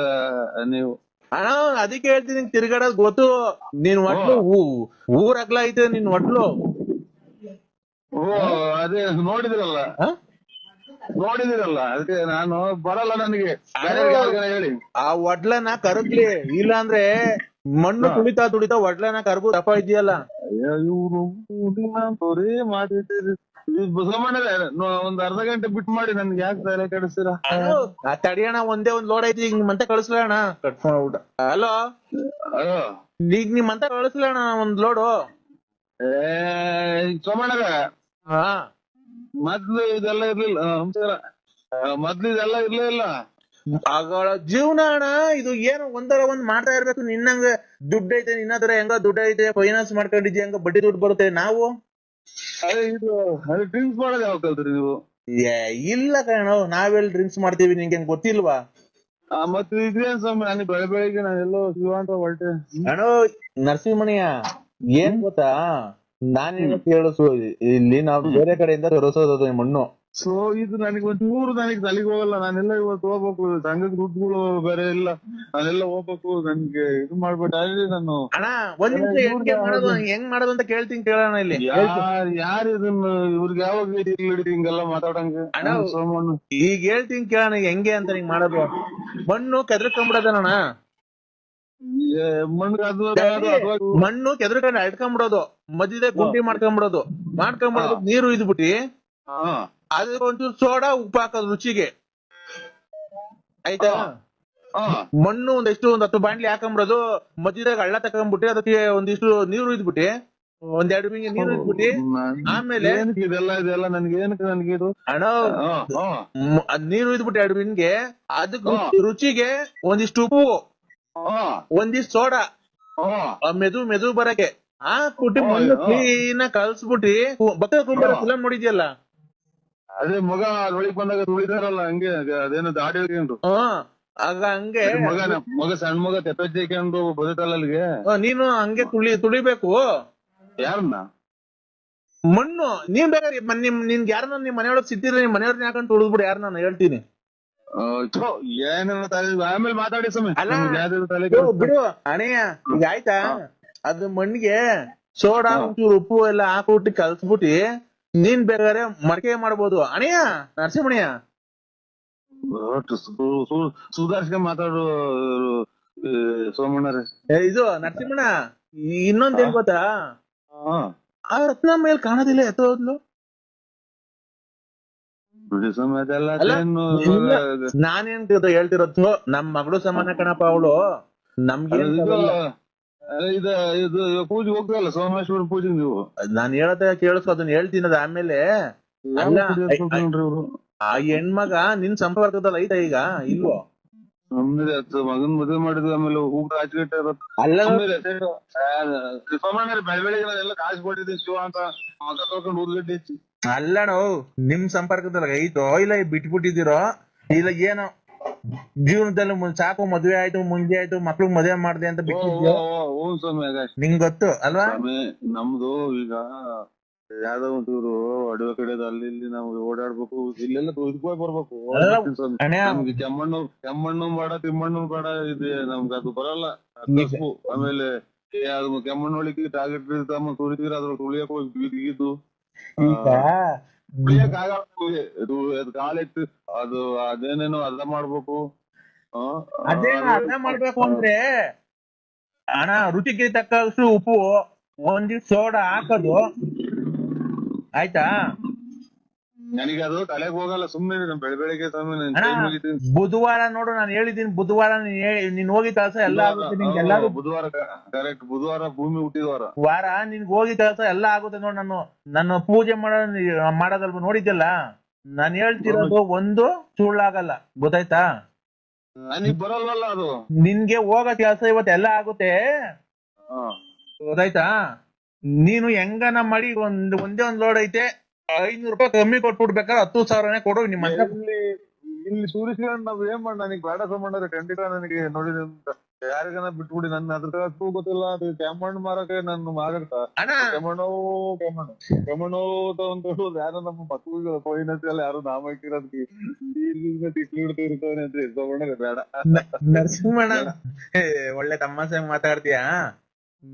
ನೀವು. ಅಣ್ಣ ಅದಕ್ಕೆ ಹೇಳ್ತೀನಿ ತಿರ್ಗಾಡೋದ್ ಗೊತ್ತು. ನೀನ್ ಒಟ್ಲು ಊರ್ ಅಗ್ಲ ಐತೆ ನಿನ್ ಒಟ್ಲು. ಓ ಅದೇ ನೋಡಿದ್ರಲ್ಲ? ನೋಡಿದಿರಲ್ಲ ಅದಕ್ಕೆ ನಾನು ಬರಲ್ಲ ನನಗೆ. ಬೇರೆ ಯಾರಿಗಾರ ಹೇಳಿ. ಆ ಒಡ್ಲನ ಕರಗ್ಲಿ ಇಲ್ಲ ಅಂದ್ರೆ ಮಣ್ಣು ತುಳಿತಾ ತುಳಿತಾ ಒಡ್ಲನ ಕರ್ಬು ದಪ್ಪ ಇದೆಯಲ್ಲ ಅಯ್ಯೋ ಇವ್ರು ಬರೀ ಬಸವಣ್ಣರೇ ಒಂದ್ ಅರ್ಧ ಗಂಟೆ ಬಿಟ್ ಮಾಡಿ ನನ್ಗೆ ಯಾಕೆ ತಲೆ ಕೆಡಿಸ್ತೀರಾ? ಆ ತಡಿಯಣ ಒಂದೇ ಒಂದ್ ಲೋಡ್ ಐತಿ ಈಗ ಮತ್ತೆ ಕಳಿಸ್ಲ ಅಣ್ಣ. ಹಲೋ ಅಯ್ಯೋ ಈಗ ನಿಮ್ ಅಂತ ಕಳಿಸ್ಲ ಅಣ್ಣ ಒಂದ್ ಲೋಡು ಸೋಮಣ್ಣರೇ ಹಾ. ಮೊದ್ಲು ಇದೆಲ್ಲ ಇರ್ಲಿಲ್ಲ ನಮಸ್ಕಾರ ಮೊದ್ಲು ಇದೆಲ್ಲ ಇರ್ಲೇ ಇಲ್ಲ. ಆಗಳ ಜೀವನ ಅಣ್ಣ ಇದು ಏನು ಒಂದರ ಒಂದ್ ಮಾಡ್ತಾ ಇರ್ಬೇಕು ನಿನ್ನಂಗ ದುಡ್ಡು ಐತೆ ನಿನ್ನ ಹತ್ರ ಹೆಂಗ ದುಡ್ಡು ಐತೆ ಫೈನಾನ್ಸ್ ಮಾಡ್ಕೊಂಡಿದ್ಯ ಹೆಂಗ ಬಡ್ಡಿ ದುಡ್ಡು ಬರುತ್ತೆ ನಾವು? ಅದೇ ಇದು ಅದು ಡ್ರಿಂಕ್ಸ್ ಮಾಡೋದು ಯಾವಾಗ ಕಲ್ತ್ರಿ ನೀವು? ಏ, ಇಲ್ಲ ಕಣೋ ನಾವೆಲ್ಲ ಡ್ರಿಂಕ್ಸ್ ಮಾಡ್ತೀವಿ ನಿಂಗೆ ಹೆಂಗ್ ಗೊತ್ತಿಲ್ವಾ? ಆ, ಮತ್ತೆ ಇದೇನ್ ಸ್ವಾಮಿ ನಾನು ಬೆಳೆ ಬೆಳಿಗ್ಗೆ ನಾನೆಲ್ಲೋ ಶಿವ ಅಂತ ಹೊರಟೆ. ಅಣ್ಣೋ ನರಸಿಂಹಮಣಿಯ ಏನ್ ಗೊತ್ತಾ? ನಾನೇನು ಕೇಳಿಸು ಇಲ್ಲಿ ನಾವು ಬೇರೆ ಕಡೆಯಿಂದ ತರಿಸೋದು ಮಣ್ಣು. ಸೊ ಇದು ನನಗೆ ಒಂದ್ ಮೂರು ನನಗೆ ತಲೆಗೆ ಹೋಗಲ್ಲ. ನಾನೆಲ್ಲ ಇವತ್ತು ಹೋಗ್ಬೇಕು. ಸಂಘದ ದುಡ್ಡುಗಳು ಬೇರೆ ಇಲ್ಲ. ನಾನೆಲ್ಲ ಹೋಗ್ಬೇಕು. ನನ್ಗೆ ಇದು ಮಾಡ್ಬೇಡ. ನಾನು ಅಣ್ಣ ಒಂದ್ ನಿಮಿಷ ಹೆಂಗೆ ಮಾಡೋದು? ಹೆಂಗ್ ಮಾಡೋದು ಅಂತ ಕೇಳ್ತೀನಿ ಕೇಳೋಣ ಇಲ್ಲಿ. ಯಾರ್ ಯಾರು ಇದನ್ನ ಇವ್ರಿಗೆ ಯಾವಾಗ ಇಲ್ಲಿ ಹಿಂಗೆಲ್ಲ ಮಾತಾಡಂಗ? ಅಣ್ಣ, ಸೋಮಣ್ಣ. ಈಗ ಹೇಳ್ತೀನಿ ಕೇಳೋಣ ಹೆಂಗೆ ಅಂತ ಹಿಂಗ್ ಮಾಡೋದು. ಮಣ್ಣು ಕೆದರ್ಕೊಂಡ್ಬಿಡೋದಣ್ಣ ಮಣ್ಣು ಕೆದರ್ಕೊಂಡು ಅಡ್ಕೊಂಡ್ಬಿಡೋದು ಮಧ್ಯದ ಗುಂಡಿ ಮಾಡ್ಕೊಂಡ್ಬಿಡೋದು ಮಾಡ್ಕೊಂಡ್ಬಿಡೋದು ನೀರು ಇದ್ಬಿಟ್ಟಿ. ಅದಕ್ಕೆ ಒಂಚೂರು ಸೋಡಾ ಉಪ್ಪು ಹಾಕೋದು ರುಚಿಗೆ. ಆಯ್ತಾ? ಮಣ್ಣು ಒಂದೆಷ್ಟು ಒಂದ್ ಹತ್ತು ಬಾಂಡ್ಲಿ ಹಾಕೊಂಬರೋದು ಮಧ್ಯದಾಗ ಹಳ್ಳ ತಕೊಂಡ್ಬಿಟ್ಟು ಅದಕ್ಕೆ ಒಂದಿಷ್ಟು ನೀರು ಇದ್ಬಿಟ್ಟು ಒಂದ್ ಎರಡು ಬಿಂಗೆ ನೀರು ಇದ್ಬಿಟ್ಟು ಆಮೇಲೆ ಇದೆಲ್ಲ ಇದೆಲ್ಲ ನನ್ಗೆ ಏನಕ್ಕೆ ನನ್ಗೆ ಇದು? ಹಾ ನೀರು ಇದ್ಬಿಟ್ಟು ಎರಡು ಬಿಂಗೆ ಅದಕ್ಕೆ ರುಚಿಗೆ ಒಂದಿಷ್ಟು ಉಪ್ಪು ಒಂದಿಷ್ಟು ಸೋಡಾ ಆ ಮೆದು ಮೆದು ಬರಕ್ಕೆ ಹಾಕ್ಬಿಟ್ಟು ಮಣ್ಣು ಕ್ಲೀನ್ ಕ್ಲೀನ್ ಕಲ್ಸ್ಬಿಟ್ಟು ಬಕ್ಕ ಕುಂಬಾರ. ಫಿಲಂ ನೋಡಿದ್ಯಲ್ಲ? ಅದೇ ಮಗ ಅದ್ರೊಳಗ್ ಬಂದಾಗ ತುಳಿದಾರಲ್ಲ ಹಂಗೆ ಅದೇನೋ ದಾಡಿ ಹೋಗ್ಯಂಡ್ರು ಆಗ ಹಂಗೆ ಮಗ ಮಗ ಸಣ್ಣ ಮಗ ತೆಪ್ಪೆಜ್ಜಿಕೊಂಡು ಬದುಕಲ್ಲ ಅಲ್ಲಿಗೆ. ನೀನು ಹಂಗೆ ತುಳಿ ತುಳಿಬೇಕು. ಯಾರನ್ನ? ಮಣ್ಣು ನೀನ್ ಮ- ನಿಮ್ ನಿನ್ಗೆ ಯಾರನ್ನ ನಿಮ್ ಮನೆಯೊಳಗ್ ಸಿಕ್ತಿದ್ರೆ ನಿಮ್ ಮನೆಯವ್ರನ್ನ ಯಾಕಂತ ತುಳಿದ್ಬಿಡು ಯಾರು ನಾನು ಹೇಳ್ತೀನಿ. ಆಮೇಲೆ ಮಾತಾಡಿ ಬಿಡು, ಅಣೆಯ ಈಗ ಆಯ್ತಾ? ಅದು ಮಣ್ಣಿಗೆ ಸೋಡಾ. ಒಂಚೂರು ಉಪ್ಪು ಎಲ್ಲ ಹಾಕ್ಬಿಟ್ಟು ಕಲ್ಸ್ಬಿಟ್ಟು ನೀನ್ ಬೇಕಾದ್ರೆ ಮಡಕೆ ಮಾಡ್ಬೋದು. ಅಣಯ್ಯ ನರಸಿಂಹಣಯ್ಯ ಸುಧಾರಿಸ್ಕೊಂಡ್ ಮಾತಾಡು ಸೋಮಣ್ಣ ಸೋಮಣ್ಣರೇ ಇದು ನರಸಿಂಹಣ್ಣ ಇನ್ನೊಂದ್ ಏನ್ ಗೊತ್ತಾ? ಆ ರತ್ನ ಮೇಲ್ ಕಾಣೋದಿಲ್ಲ ಎತ್ತೋದ್ಲು. ನಾನೇನ್ ಹೇಳ್ತಿರೋದು ನಮ್ ಮಗಳು ಸಮಾನ ಕಣಪ್ಪ ಅವಳು. ನಮ್ಗೆ ಇದು ಇದು ಪೂಜೆ ಹೋಗ್ತಲ್ಲ ಸೋಮೇಶ್ವರ ಪೂಜೆ ನೀವು? ನಾನ್ ಹೇಳತ್ತ ಕೇಳಿಸ್ಕೊ ಅದನ್ನ ಹೇಳ್ತೀನಿ ಅದ್ ಆಮೇಲೆ. ಆ ಹೆಣ್ಮಗ ನಿನ್ ಸಂಪರ್ಕದಲ್ಲಿ ಐತ ಈಗ ಇಲ್ವೋ? ಮಗನ್ ಮದುವೆ ಮಾಡಿದ್ವಿ ಆಮೇಲೆ ಹೂಗ ಆಚೆಗಟ್ಟೆ ಅಲ್ಲಣ್ಣ ಅಲ್ಲ. ಕಾಸು ಕೊಟ್ಟಿದ್ದೀನಿ ಶಿವ ಅಂತ. ಮಗ ತೊಳ್ಕೊಂಡು ಊದ್ಗಡ್ಡೆ ಹೆಚ್ಚಿ ಅಲ್ಲಣೋ ನಿಮ್ ಸಂಪರ್ಕದಲ್ಲಿ ಐತೋ ಇಲ್ಲ ಬಿಟ್ಬಿಟ್ಟಿದಿರೋ ಇಲ್ಲ ಏನೋ ಜೀವನದಲ್ಲಿ ಮುಂದ್ ಸಾಕು ಮದ್ವೆ ಆಯ್ತು ಮುಂಜೆ ಆಯ್ತು ಮಕ್ಳು ಮದ್ವೆ ಮಾಡ್ದೆ ಅಂತ ಬಿಟ್ಟಿದ್ಯೋ? ನಿಂಗ್ ಗೊತ್ತು ಅಲ್ವಾ? ನಮ್ದು ಈಗ ಯಾವ್ದೋ ಒಂಚೂರು ಅಡವೆ ಕಡೆ ಅಲ್ಲಿ ಇಲ್ಲಿ ನಾವು ಓಡಾಡ್ಬೇಕು ಇಲ್ಲೆಲ್ಲ ಇದಕ್ಕೋಗಿ ಬರ್ಬೇಕು. ನಮ್ಗೆ ಕೆಮ್ಮಣ್ಣು ಕೆಮ್ಮಣ್ಣು ಬೇಡ ತಿಮ್ಮಣ್ಣು ಬೇಡ ಇದೆ ನಮ್ಗೆ ಅದು ಬರಲ್ಲ. ಆಮೇಲೆ ಕೆಮ್ಮಣ್ಣೊಳಗೆ ಟಾರ್ಗೆಟ್ ಇರ್ತಾಮ ತುಳಿತೀರ ಅದ್ರೊಳಗೆ ತುಳಿಯಕ್ ಹೋಗಿ ಬಿದ್ದು ಇದು ಅದು ಅದೇನೇನೋ ಅರ್ಧ ಮಾಡ್ಬೇಕು. ಅದೇ ಅರ್ಧ ಮಾಡ್ಬೇಕು ಅಂದ್ರೆ ಅಣ್ಣ ರುಚಿಗೆ ತಕ್ಕಷ್ಟು ಉಪ್ಪು ಒಂದಿಷ್ಟು ಸೋಡಾ ಹಾಕೋದು. ಆಯ್ತಾ? ನನಗೆ ಅದು ತಲೆಗೆ ಹೋಗಲ್ಲ ಸುಮ್ಮನೆ ಬೆಳ ಬೆಳಿಗ್ಗೆ. ಬುಧವಾರ ನೋಡು ನಾನು ಹೇಳಿದ್ದೀನಿ ಬುಧವಾರ ನೀನ್ ಹೋಗಿ ಕೆಲಸ ಎಲ್ಲ ಆಗುತ್ತೆ ನಿನ್ಗೆ ಎಲ್ಲಾರು ಬುಧವಾರ ಕರೆಕ್ಟ್ ಬುಧವಾರ ಭೂಮಿ ಹುಟ್ಟಿದವಾರ. ವಾರ ನಿನ್ಗೆ ಹೋಗಿ ಕೆಲಸ ಎಲ್ಲ ಆಗುತ್ತೆ ನೋಡು ನಾನು ನಾನು ಪೂಜೆ ಮಾಡೋ ಮಾಡೋದಲ್ಪ ನೋಡಿದ್ಯಲ್ಲ ನಾನು ಹೇಳ್ತಿರೋದು ಒಂದು ಸುಳ್ಳಾಗಲ್ಲ ಗೊತ್ತಾಯ್ತಾ? ನನಗ್ ಬರಲ್ವಲ್ಲ ಅದು. ನಿನ್ಗೆ ಹೋಗೋ ಕೆಲಸ ಇವತ್ತು ಎಲ್ಲ ಆಗುತ್ತೆ. ಗೊತ್ತಾಯ್ತಾ? ನೀನು ಹೆಂಗನ ಮಾಡಿ ಒಂದ್ ಒಂದೇ ಒಂದ್ ಲೋಡ್ ಐತೆ. ಐನೂರು ರೂಪಾಯಿ ಕಮ್ಮಿ ಕೊಟ್ಬಿಡ್ಬೇಕಾದ್ರೆ ಹತ್ತು ಸಾವಿರನೇ ಕೊಡು ನಿಮ್ಮ ಇಲ್ಲಿ ಇಲ್ಲಿ ನಾವು ನಾವ್ ಏನ್ ಮಾಡ ನನಗೆ ಬೇಡ ಸಂಬಂಧ ಖಂಡಿತ ನನಗೆ ನೋಡಿ ಯಾರಿಗನ ಬಿಟ್ಬಿಡಿ ನನ್ನ ಅದ್ರ ಅಷ್ಟು ಗೊತ್ತಿಲ್ಲ ಅದು ಕೆಮ್ಮಣ್ಣು ಮಾರಕ್ಕೆ ನನ್ನ ಮಾರಾಟ ಕೆಮ್ಮಣ್ಣು ಕೆಮ್ಮಣ್ಣು ಕೆಮ್ಮಣ್ಣು ಅಂತ ಯಾರೋ ನಮ್ಮ ಮಕ್ಕಳಿಗೆ ಫೈನಾನ್ಸಿಯಲ್ ಯಾರು ನಾಮ ಇಟ್ಟಿರೋದಕ್ಕೆ ತಿಕ್ಕಿಡ್ತಾ ಇರ್ತಾನೆ ಅಂತ ತಗೊಂಡ್ರೆ ಬೇಡ. ನರಸಿಂಹಣ್ಣ ಒಳ್ಳೆ ತಮಾಷೆ ಮಾತಾಡ್ತೀಯಾ?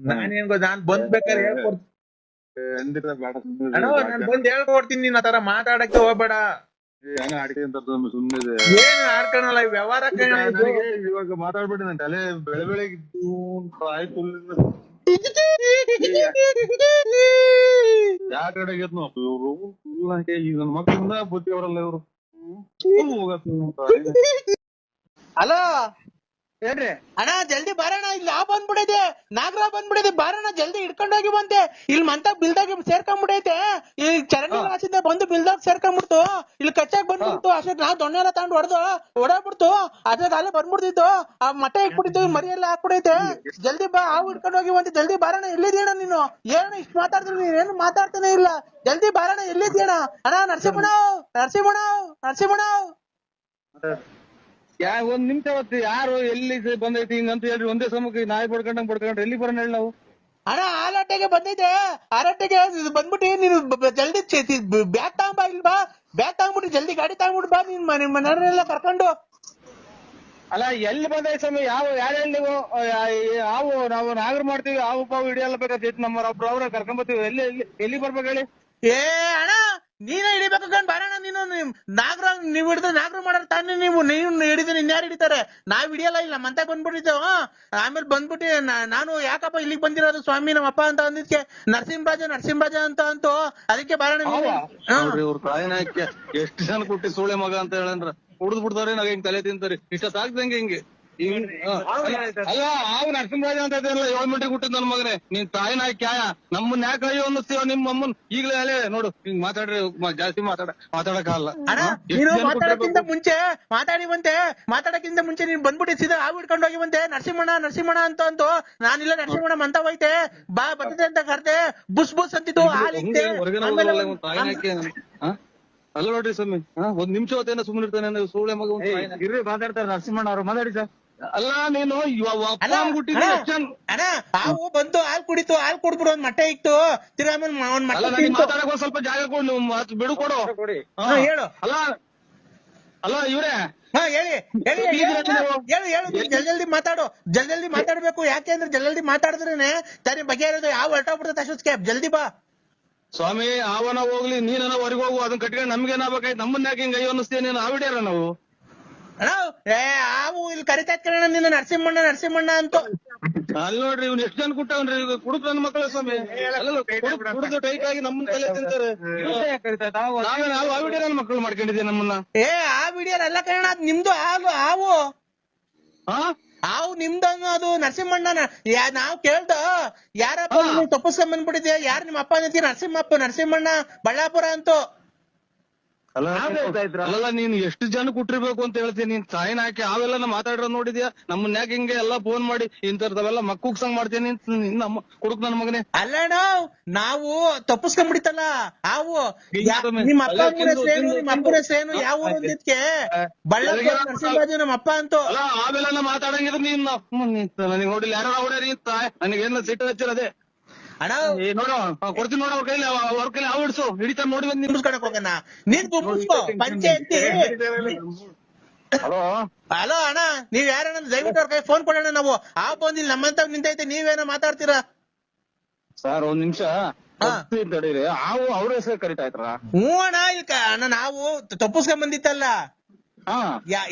ನಾನೇನ್ ಗೊತ್ತ ನಾನ್ ಬಂದ್ ಬೇಕಾದ್ರೆ ಹೇಳ್ಕೊಡ್ತೀನಿ ಎಂದಿರ ಬೇಡ ಅಣ್ಣ ನಾನ್ ಬಂದ್ ಹೇಳ್ಕೊಡ್ತೀನಿ ನೀನ್ ಆತರ ಮಾತಾಡಕ್ಕೆ ಹೋಗ್ಬೇಡ. ಏನೋ ಆಡ್ಕೊಳಲ್ಲ ವ್ಯವಹಾರ ಇವಾಗ ಮಾತಾಡ್ಬಿಡಿ ನನ್ ತಲೆ ಬೆಳೆ ಬೆಳಗ್ಗೆ ಆಯ್ತು ಯಾವ ಕಡೆ ಗೆದ್ನು ಇವ್ರು ಈಗ ನನ್ನ ಮಕ್ಕಳಿಂದ ಬುದ್ಧಿ ಅವರಲ್ಲ ಇವ್ರು. ಹಲೋ ಹೇಳ್ರಿ. ಅಣ್ಣ ಜಲ್ದಿ ಬಾರಣ ಇಲ್ಲಿ ಆ ಬಂದ್ಬಿಡೈತೆ ನಾಗರ ಬಂದ್ಬಿಡೈತೆ ಬಾರಣ ಜಲ್ದಿ ಹಿಡ್ಕೊಂಡೋಗಿ ಬಂತೆ ಇಲ್ಲಿ ಮಂತ ಬಿಲ್ದಾಗ ಸೇರ್ಕೊಂಡ್ಬಿಡೈತೆ ಈ ಚರಂಡಿ ರಾಸಿಂದ ಬಂದು ಬಿಲ್ದಾಗ ಸೇರ್ಕೊಂಡ್ಬಿಡ್ತು ಇಲ್ಲಿ ಕಚ್ಚಾಕ್ ಬಂದ್ಬಿಡ್ತು. ಅಷ್ಟೇ ನಾ ದೊಣ್ಣೆ ಎಲ್ಲ ತಗೊಂಡ್ ಹೊಡೆದು ಓಡಾಡ್ಬಿಡ್ತು ಅದ್ರ ಅಲ್ಲೇ ಬಂದ್ಬಿಡ್ತಿತ್ತು. ಆ ಮಠ ಇಟ್ಬಿಟ್ಟಿತ್ತು ಮರಿ ಎಲ್ಲ ಹಾಕ್ಬಿಡೈತೆ ಜಲ್ದಿ ಬಾ ಹಾವು ಹಿಡ್ಕೊಂಡೋಗಿ ಬಂತೆ ಜಲ್ದಿ ಬಾರಣ ಎಲ್ಲಿದ್ದೀಣ ನೀನು? ಏನು ಇಷ್ಟು ಮಾತಾಡ್ತೀನಿ ನೀನ್? ಏನು ಮಾತಾಡ್ತಾನೆ ಇಲ್ಲ. ಜಲ್ದಿ ಬಾರಣ ಎಲ್ಲಿದ್ದೀಣ ಅಣ್ಣ ನರಸಿಂಹಣ್ಣ ನರಸಿಂಹಣ್ಣ ನರಸಿಂಹಣ್ಣ ಯಾ ಒಂದ್ ನಿಮಿಷ ಹೊತ್ತು ಯಾರು ಎಲ್ಲಿ ಸ- ಬಂದೈತಿ ಹಿಂಗಂತ ಹೇಳ್ರಿ ಒಂದೇ ಸಮಕ್ಕೆ ನಾಯಿ ಬಡ್ಕೊಂಡಂಗ್ ಬಡ್ಕೊಂಡ್ರೆ ಎಲ್ಲಿ ಬರೋಣ ಹೇಳಿ ನಾವು? ಅಣ್ಣ ಆಲಾಟೆಗೆ ಬಂದೈತೆ ಆಲಾಟೆಗೆ ಇದು ಬಂದ್ಬಿಟ್ಟು ನೀನು ಬ- ಬ- ಜಲ್ದಿ ಬ್ಯಾಗ್ ತಗೊಂಬ ಇಲ್ಲಿ ಬಾ. ಬ್ಯಾಗ್ ತಾಂಬಿಟ್ಟು ಜಲ್ದಿ ಗಾಡಿ ತಾಂಬಿಟ್ಟು ಬಾ ನಿನ್ ಮ- ನಿಮ್ಮ ಮನೆಯವರೆಲ್ಲ ಕರ್ಕೊಂಡು. ಅಲ್ಲ ಎಲ್ಲಿ ಬಂದೈತಿ ಸ್ವಾಮಿ? ಯಾವ ಯಾರು ಹೇಳಿ ನೀವು? ಆ, ಯಾ- ಯಾವ ನಾವು ನಾಗರ್ ಮಾಡ್ತೀವಿ ಯಾವ ಪಾವು ಹಿಡಿಯಲ್ಲ ಬೇಕಾದ್ರೆ ನಮ್ಮ ಒಬ್ರು ಅವ್ರ ಕರ್ಕೊಂಡ್ ಬರ್ತೀವಿ. ಎಲ್ಲಿ ಎಲ್ಲಿ ಎಲ್ಲಿ ಬರ್ಬೇಕು ಹೇಳಿ? ಏ ಅಣ್ಣ ನೀನೇ ಹಿಡಿಬೇಕು ಕಣ್ ಬಾರಣ್ಣ ನೀನು ನಿಮ್ ನಾಗರ ನೀವ್ ಹಿಡಿದ್ರೆ ನಾಗರ ಮಾಡೋರ್ ತಾನೇ ನೀವು. ನೀವು ಹಿಡಿದ್ರೆ ಇನ್ಯಾರು ಹಿಡಿತಾರೆ? ನಾವ್ ಹಿಡಿಯಲ್ಲ ಇಲ್ಲ ನಮ್ಮಂತ ಬಂದ್ಬಿಟ್ಟಿದ್ದೇವ ಆಮೇಲೆ ಬಂದ್ಬಿಟ್ಟು ನಾನು ಯಾಕಪ್ಪ ಇಲ್ಲಿಗೆ ಬಂದಿರೋದು? ಸ್ವಾಮಿ ನಮ್ಮ ಅಪ್ಪ ಅಂತ ಅಂದಿದ್ಕೆ ನರಸಿಂಹರಾಜ ನರಸಿಂಹರಾಜ ಅಂತ ಅಂತು. ಅದಕ್ಕೆ ಬಾರಣ್ಣ ಇವ್ರ ಹಾಕಿ ಜನ ಕೊಟ್ಟಿ ಸೂಳೆ ಮಗ ಅಂತ ಹೇಳಂದ್ರ ಕುಡಿದ್ ಬಿಡ್ತಾರೆ ನಾವ್ ಹಿಂಗ್ ತಲೆ ತಿಂತಾರೆ. ಇಷ್ಟ ಸಾಕ್ದಂಗೆ ಹಿಂಗೆ. ಅಲ್ಲ ಆವ್ ನರಸಿಂಹರಾಜ ಅಂತ ಇದೆಯಲ್ಲ ಏಳ್ ಮೀಟರ್ ಹುಟ್ಟಿದ್ ನನ್ ಮಗನೇ. ನೀನ್ ತಾಯಿನ ಹಾಕಿ ನಮ್ಮನ್ ಯಾಕೆ ಅಯ್ಯೋ ಅನ್ನಿಸ್ತೀವ ನಿಮ್ ಅಮ್ಮನ್? ಈಗ್ಲೇ ಅಲ್ಲೇ ನೋಡು ಹಿಂಗ್ ಮಾತಾಡ್ರಿ ಜಾಸ್ತಿ ಮಾತಾಡ ಮಾತಾಡಕ್ಕಾಗಲ್ಲ. ಮಾತಾಡಕ್ಕಿಂತ ಮುಂಚೆ ಮಾತಾಡಿ ಬಂತೆ ಮಾತಾಡಕ್ಕಿಂತ ಮುಂಚೆ ನೀನ್ ಬಂದ್ಬಿಟ್ಟು ಸೀದಾ ಹಾವು ಹಿಡ್ಕೊಂಡು ಹೋಗಿ ಬಂತೆ ನರಸಿಂಹಣ್ಣ ನರಸಿಂಹಣ್ಣ ಅಂತ ಅಂತು. ನಾನಿಲ್ಲ ನರಸಿಂಹಣ್ಣ ಅಂತ ಹೋಯ್ತೆ ಬಾ ಬರ್ತದೆ ಅಂತ ಕರ್ತೆ ಬುಸ್ ಬುಸ್ ಅಂತಿದ್ದು ಹಾಲಿತ್ತೆ? ಅಲ್ಲ ನೋಡ್ರಿ ಸ್ವಾಮಿ? ಒಂದ್ ನಿಮಿಷ ಹೊತ್ತೇನ ಸುಮ್ಮನೆ ಇರ್ತಾನೆ ಅಂದ್ರೆ ಸೂಳೆ ಮಗ ಇರ್ರಿ ಮಾತಾಡ್ತಾರೆ ನರಸಿಂಹಣ್ಣ ಅವ್ರು ಮಾತಾಡಿ ಸರ್. ಅಲ್ಲ ನೀನು ಹಾವು ಬಂತು ಹಾಲ್ ಕುಡಿತು ಹಾಲ್ ಕುಡ್ಬಿಡು ಒಂದ್ ಮಟ್ಟೆ ಇತ್ತು. ತಿರಾಮನ್ ಒಂದ್ ಮಟ್ಟೆ ಸ್ವಲ್ಪ ಜಾಗ ಕೊಡು ಬಿಡು ಕೊಡು. ಹಾ, ಹೇಳು. ಅಲ್ಲ ಅಲ್ಲ ಇವ್ರೆ. ಹಾ ಹೇಳಿ ಹೇಳಿ ಹೇಳಿ ಹೇಳು, ಜಲ್ ಜಲ್ದಿ ಮಾತಾಡು. ಜಲ್ ಜಲ್ದಿ ಮಾತಾಡ್ಬೇಕು. ಯಾಕೆ ಅಂದ್ರೆ ಜಲ್ ಜಲ್ದಿ ಮಾತಾಡಿದ್ರೇನೆ ತಾನೇ ಇರೋದು. ಯಾವ ಹೊರಟೋಗ್ಬಿಡುತ್ತೆ ಅಷ್ಟೊತ್ತಿಗೆ? ಜಲ್ದಿ ಬಾ. ಸ್ವಾಮಿ ಅವನ ಹೋಗ್ಲಿ ನೀನ ಹೊರಗೆ ಹೋಗು. ಅದನ್ನ ಕಟ್ಕೊಂಡು ನಮ್ಗೇನಾಗ್ಬೇಕಾಯ್ತು ನಮ್ಮನ್ನ ಯಾಕೆ ಹಿಂಗ ಅಯ್ಯೋ ಅನ್ನಿಸ್ತೀಯ ನೀನು? ಆವಿಡ್ಯಾರ ನಾವು. ಅಣ್ಣ ಏ ಆವು ಇಲ್ಲಿ ಕರಿತಾ ಕಣ ನಿನ್ನ ನರಸಿಂಹಣ್ಣ ನರಸಿಂಹಣ್ಣ ಅಂತ. ಅಲ್ಲಿ ನೋಡ್ರಿ ಇವ್ನ ಎಷ್ಟು ಜನ ಕುಟ್ಟವನ್ರಿ? ಕುಡುಕ್ ನನ್ನ ಮಕ್ಕಳ ಸ್ವಾಮಿ. ಕುಡಿದು ಟೈಟ್ ಆಗಿ ನಮ್ಮ ತಲೆ ತಿಂತಾರೆ. ನಾವೇ ನಾವು ಆವಿಡ್ಯಾರ ನನ್ನ ಮಕ್ಕಳು ಮಾಡ್ಕೊಂಡಿದ್ದೀವಿ ನಮ್ಮನ್ನ. ಏ ಆ ವಿಡಿಯೋ ಅಲ್ಲ ಕಣ ಅದ್ ನಿಮ್ದು ಹಾಲು ಹಾವು. ಹಾ ಹಾವು ನಿಮ್ದು ಅನ್ನೋದು ನರಸಿಂಹಣ್ಣ ನಾವು ಕೇಳ್ದ ಯಾರಪ್ಪ ತಪ್ಪಿಸ್ಕೊಂಡ್ ಬಂದ್ಬಿಟ್ಟಿದ್ಯಾ? ಯಾರು ನಿಮ್ಮ ಅಪ್ಪ ನರಸಿಂಹಪ್ಪ ನರಸಿಂಹಣ್ಣ ಬಳ್ಳಾಪುರ ಅಂತೂ. ಅಲ್ಲ ಇದ್ರ? ಅಲ್ಲಲ್ಲ ನೀನ್ ಎಷ್ಟು ಜನ ಕುಟ್ಟಿರ್ಬೇಕು ಅಂತ ಹೇಳ್ತೀನಿ ನೀನ್ ಸಾಯಿನ ಹಾಕಿ ಅವೆಲ್ಲ ಮಾತಾಡ್ರ ನೋಡಿದ್ಯಾ? ನಮ್ಮನ್ನ ಯಾಕೆ ಹಿಂಗೆ ಎಲ್ಲ ಫೋನ್ ಮಾಡಿ ಇಂತರ್ದವೆಲ್ಲ ಮಕ್ಕುಗ್ಸಂಗ್ ಮಾಡ್ತೀನಿ ಅಂತ ನಮ್ಮ ಕುಡುಕ್ ನನ್ ಮಗನೇ. ಅಲ್ಲಣ್ಣ ನಾವು ತಪ್ಪಿಸ್ಕೊಂಡ್ಬಿಡಿತಲ್ಲ ಯಾ- ಸ್ವಾಮಿ, ನಿಮ್ಮ ಅಪ್ಪ ತಿಂದು- ಹೆಸರೇನು ನಿಮ್ಮ ಅಪ್ಪನ ಹೆಸರೇನು ಯಾವ ಊರು ಅಂದಿದ್ಕೆ ಬೆಳಗ್ಗೆ ನರಸಿಂಹರಾಜು ನಮ್ಮ ಅಪ್ಪ ಅಂತೂ. ಅಲ್ಲ ಆಮೇಲೆ ಮಾತಾಡಂಗಿದ್ರೆ ನೀನ್ ನನಗೆ ನೋಡಿಲ್ಲ ಯಾರು ಹೊಡ್ಯಾರಿ ಅಂತ. ನನಗೇನ ಸಿಟ್ಟು ಹಚ್ಚಿರದೆ? ಅಣ್ಣ. ಏ ನೋಡು ಕೊಡ್ತೀನಿ ನೋಡು ಅವ್ರ ಕೈಲಿ ಅವ- ಅವ್ರ ಕೈಲಿ ಹಾವು ಹಿಡ್ಸು. ಹಿಡಿತಾ ನೋಡಿ ಬಂದ್ ನಿಂಬಿಸ್ಕೊಳಕ್ ಹೋಗೋಣ ನೀನ್ ಗುಂಪಿಸ್ಕೋ ಪಂಚಾಯತಿ. ಹಲೋ? ಹಲೋ ಅಣ್ಣ ನೀವ್ ಯಾರಣ್ಣ ದಯವಿಟ್ಟು ಅವ್ರ ಕೈ ಫೋನ್ ಕೊಡೋಣ ನಾವು. ಆ ಬಂದಿಲ್ಲ ನಮ್ಮಂತ ನಿಂತೈತೆ ನೀವೇನೋ ಮಾತಾಡ್ತೀರಾ? ಸರ್ ಒಂದ್ ನಿಮಿಷ. ತಡೀರಿ. ಹಾವು ಅವ್ರ ಹೆಸರು ಕರಿತಾ ಇದ್ರ? ಹ್ಞೂ ಅಣ್ಣ ಇಲ್ಲಿ ಅಣ್ಣ ನಾವು ತಪ್ಪಿಸ್ಕೊಂಡ್ ಬಂದಿತ್ತಲ್ಲ ಹಾ.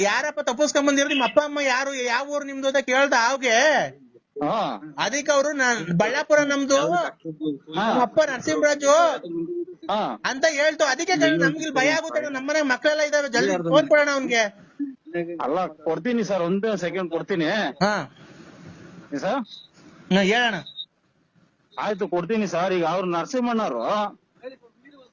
ಯಾರಪ್ಪ ತಪ್ಪಿಸ್ಕೊಂಡ್ ಬಂದಿರೋ ನಿಮ್ಮ ಅಪ್ಪ ಅಮ್ಮ ಯಾರು ಯಾವ ಊರು ನಿಮ್ದು ಅಂತ ಕೇಳ್ದ ಅವ್ಗೆ ಅದಕ್ಕೆ ಅವರು ಬಳ್ಳಾಪುರ ನಮ್ದು ನಮ್ಮ ಅಪ್ಪ ನರಸಿಂಹರಾಜು. ಹಾ. ಅಂತ ಹೇಳ್ತು. ಅದಕ್ಕೆ ನಮ್ಗೆ ಭಯ ಆಗುತ್ತೆ. ನಮ್ಮನೆ ಮಕ್ಕಳೆಲ್ಲ ಇದಾವೆ. ಜಲ್ದಿ ಫೋನ್ ಕೊಡೋಣ ಅವ್ನ್ಗೆ. ಅಲ್ಲ ಕೊಡ್ತೀನಿ ಸರ್. ಒಂದ್ ಸೆಕೆಂಡ್ ಕೊಡ್ತೀನಿ. ಹಾ. ಸರ್? ಹ್ಮ್, ಹೇಳಣ್ಣ. ಆಯ್ತು ಕೊಡ್ತೀನಿ ಸರ್. ಈಗ ಅವ್ರು ನರಸಿಂಹಣ್ಣವ್ರು.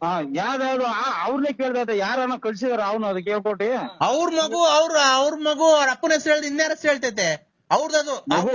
ಹಾ ಯಾವ್ದಾದ್ರು ಅವ್ರನ್ನೇ ಕೇಳ್ದೈತೆ ಯಾರನ್ನ ಕಳ್ಸಿದಾರ ಅವ್ನು ಅದಕ್ಕೆ ಹೇಳ್ಕೊಟ್ಟಿ ಅವ್ರ ಮಗು ಅವ್ರ ಅವ್ರ ಮಗು ಅವ್ರ ಅಪ್ಪನ ಹೆಸರು ಹೇಳ್ದು ಇನ್ಯಾರ ಹೆಸರು ಹೇಳ್ತೈತೆ? ಅವ್ರದ್ದು. ಮಗು?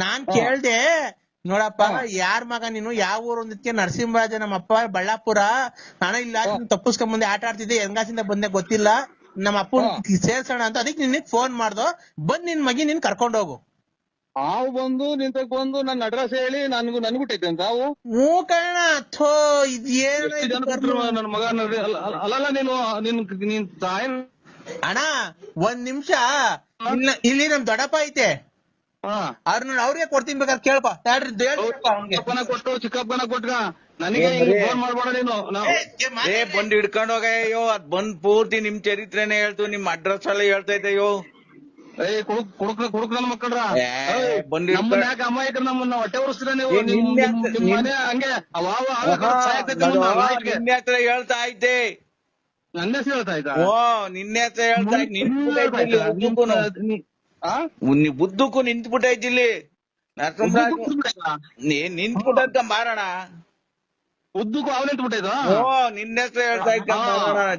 ನಾನ್ ಕೇಳ್ದೆ ನೋಡಪ್ಪ ಯಾರ್ ಮಗ ನೀನು? ಯಾವ ಊರು? ಅಂದಿದ್ಕೆ ನರಸಿಂಹರಾಜ ನಮ್ಮಪ್ಪ ಬಳ್ಳಾಪುರ. ನಾನು ಇಲ್ಲ ತಪ್ಪಿಸ್ಕೊಂಡ್ ಬಂದೆ ಆಟ ಆಡ್ತಿದ್ದೆ ಹೆಂಗಾಸಿಂದ ಬಂದೆ ಗೊತ್ತಿಲ್ಲ. ನಮ್ಮ ಅಪ್ಪನ್ ಸೇರ್ಸೋಣ ಅಂತ ಅದಕ್ಕೆ ನಿನಗ್ ಫೋನ್ ಮಾಡ್ದೋ. ಬಂದ್ ನಿನ್ ಮಗಿ ನಿನ್ ಕರ್ಕೊಂಡ್ ಹೋಗು. ಹಾವು ಬಂದು ನಿಂತಕ್ ಬಂದು ನನ್ನ ಅಡ್ರೆಸ್ ಹೇಳಿ ನನ್ಗೂ ನನ್ ಟೈತೆ ಅಂತ ಹಾವು? ಹ್ಞೂ ಕಣ ಥೋ ಇದೇನ ನನ್ನ ಮಗ ಅಲ್ಲಲ್ಲ ನೀನು ನಿನ್ ನಿನ್ ತಾಯಿ? ಅಣ್ಣ ಒಂದ್ ನಿಮಿಷ ಇಲ್ಲಿ ನಮ್ ದೊಡ್ಡಪ್ಪ ಐತೆ. ಹಾ. ಅವ್ರನ್ನ ಅವ್ರಿಗೆ ಕೊಡ್ತೀನಿ ಬೇಕಾದ್ರೆ ಕೇಳ್ಪ ಅವ್ನ್ಗೆ. ಚಿಕ್ಕಪ್ಪನ ಕೊಟ್ಟು ಚಿಕ್ಕಪ್ಪನ ಕೊಟ್ಗ ನನಗೆ ಫೋನ್ ಮಾಡ್ಬೇಡ ನೀನು. ನಾವು ಏ ಬಂದ್ ಹಿಡ್ಕೊಂಡ್ ಹೋಗಯ್ಯೋ ಅದ್ ಬಂದ್ ಪೂರ್ತಿ ನಿಮ್ ಚರಿತ್ರೆನೇ ಹೇಳ್ತು ನಿಮ್ ಅಡ್ರೆಸ್ ಎಲ್ಲ ಹೇಳ್ತಾ ಇದ್ದಯ್ಯೋ ಏ ಕುಡುಕ್ ಕುಡುಕ್ ಕುಡುಕ್ ನನ್ನ ಮಕ್ಕಳ್ರ. ಏ, ಬಂದ್ ನಮ್ಮನ್ನ ಯಾಕೆ ಅಮಾಯಕರು ನಮ್ಮನ್ನ ಹೊಟ್ಟೆ ಉರಿಸ್ತೀರ ನೀವು? ಏ, ನಿಮ್ ನಿನ್ನೆ ನಿಮ್- ಮನೆ ಹಂಗೆ. ಅವ ಅವ ಅವ ಸಾಯ್ತೈತೆ ನಮ್ಮನ್ನ ನಾಯಿಗೆ. ನಿನ್ನೆ ಹತ್ರ ಹೇಳ್ತಾ ಇದ್ದೆ. ನನ್ನ ಹೆಸರು ಹೇಳ್ತಾ ಇದ್ದ? ಓ ನಿನ್ನೆ ಹತ್ರ ಹೇಳ್ತಾ ಇದ್ದೆ. ನಿನ್ನ ಹೇಳ್ತಾ? ಉನ್- ಬುದ್ಧಕ್ಕೂ ನಿಂತ್ಬಿಟ್ಟೈತಿ ಇಲ್ಲಿ ನೀನ್ ನಿಂತ್ಬಿಟ್ಟಂತ ಮಾರಣ. ಉದ್ದಕ್ಕೂ ಅವ್ನ ಓ ನಿನ್ನ ಹೆಸರು ಹೇಳ್ತಾ ಇದ್ದ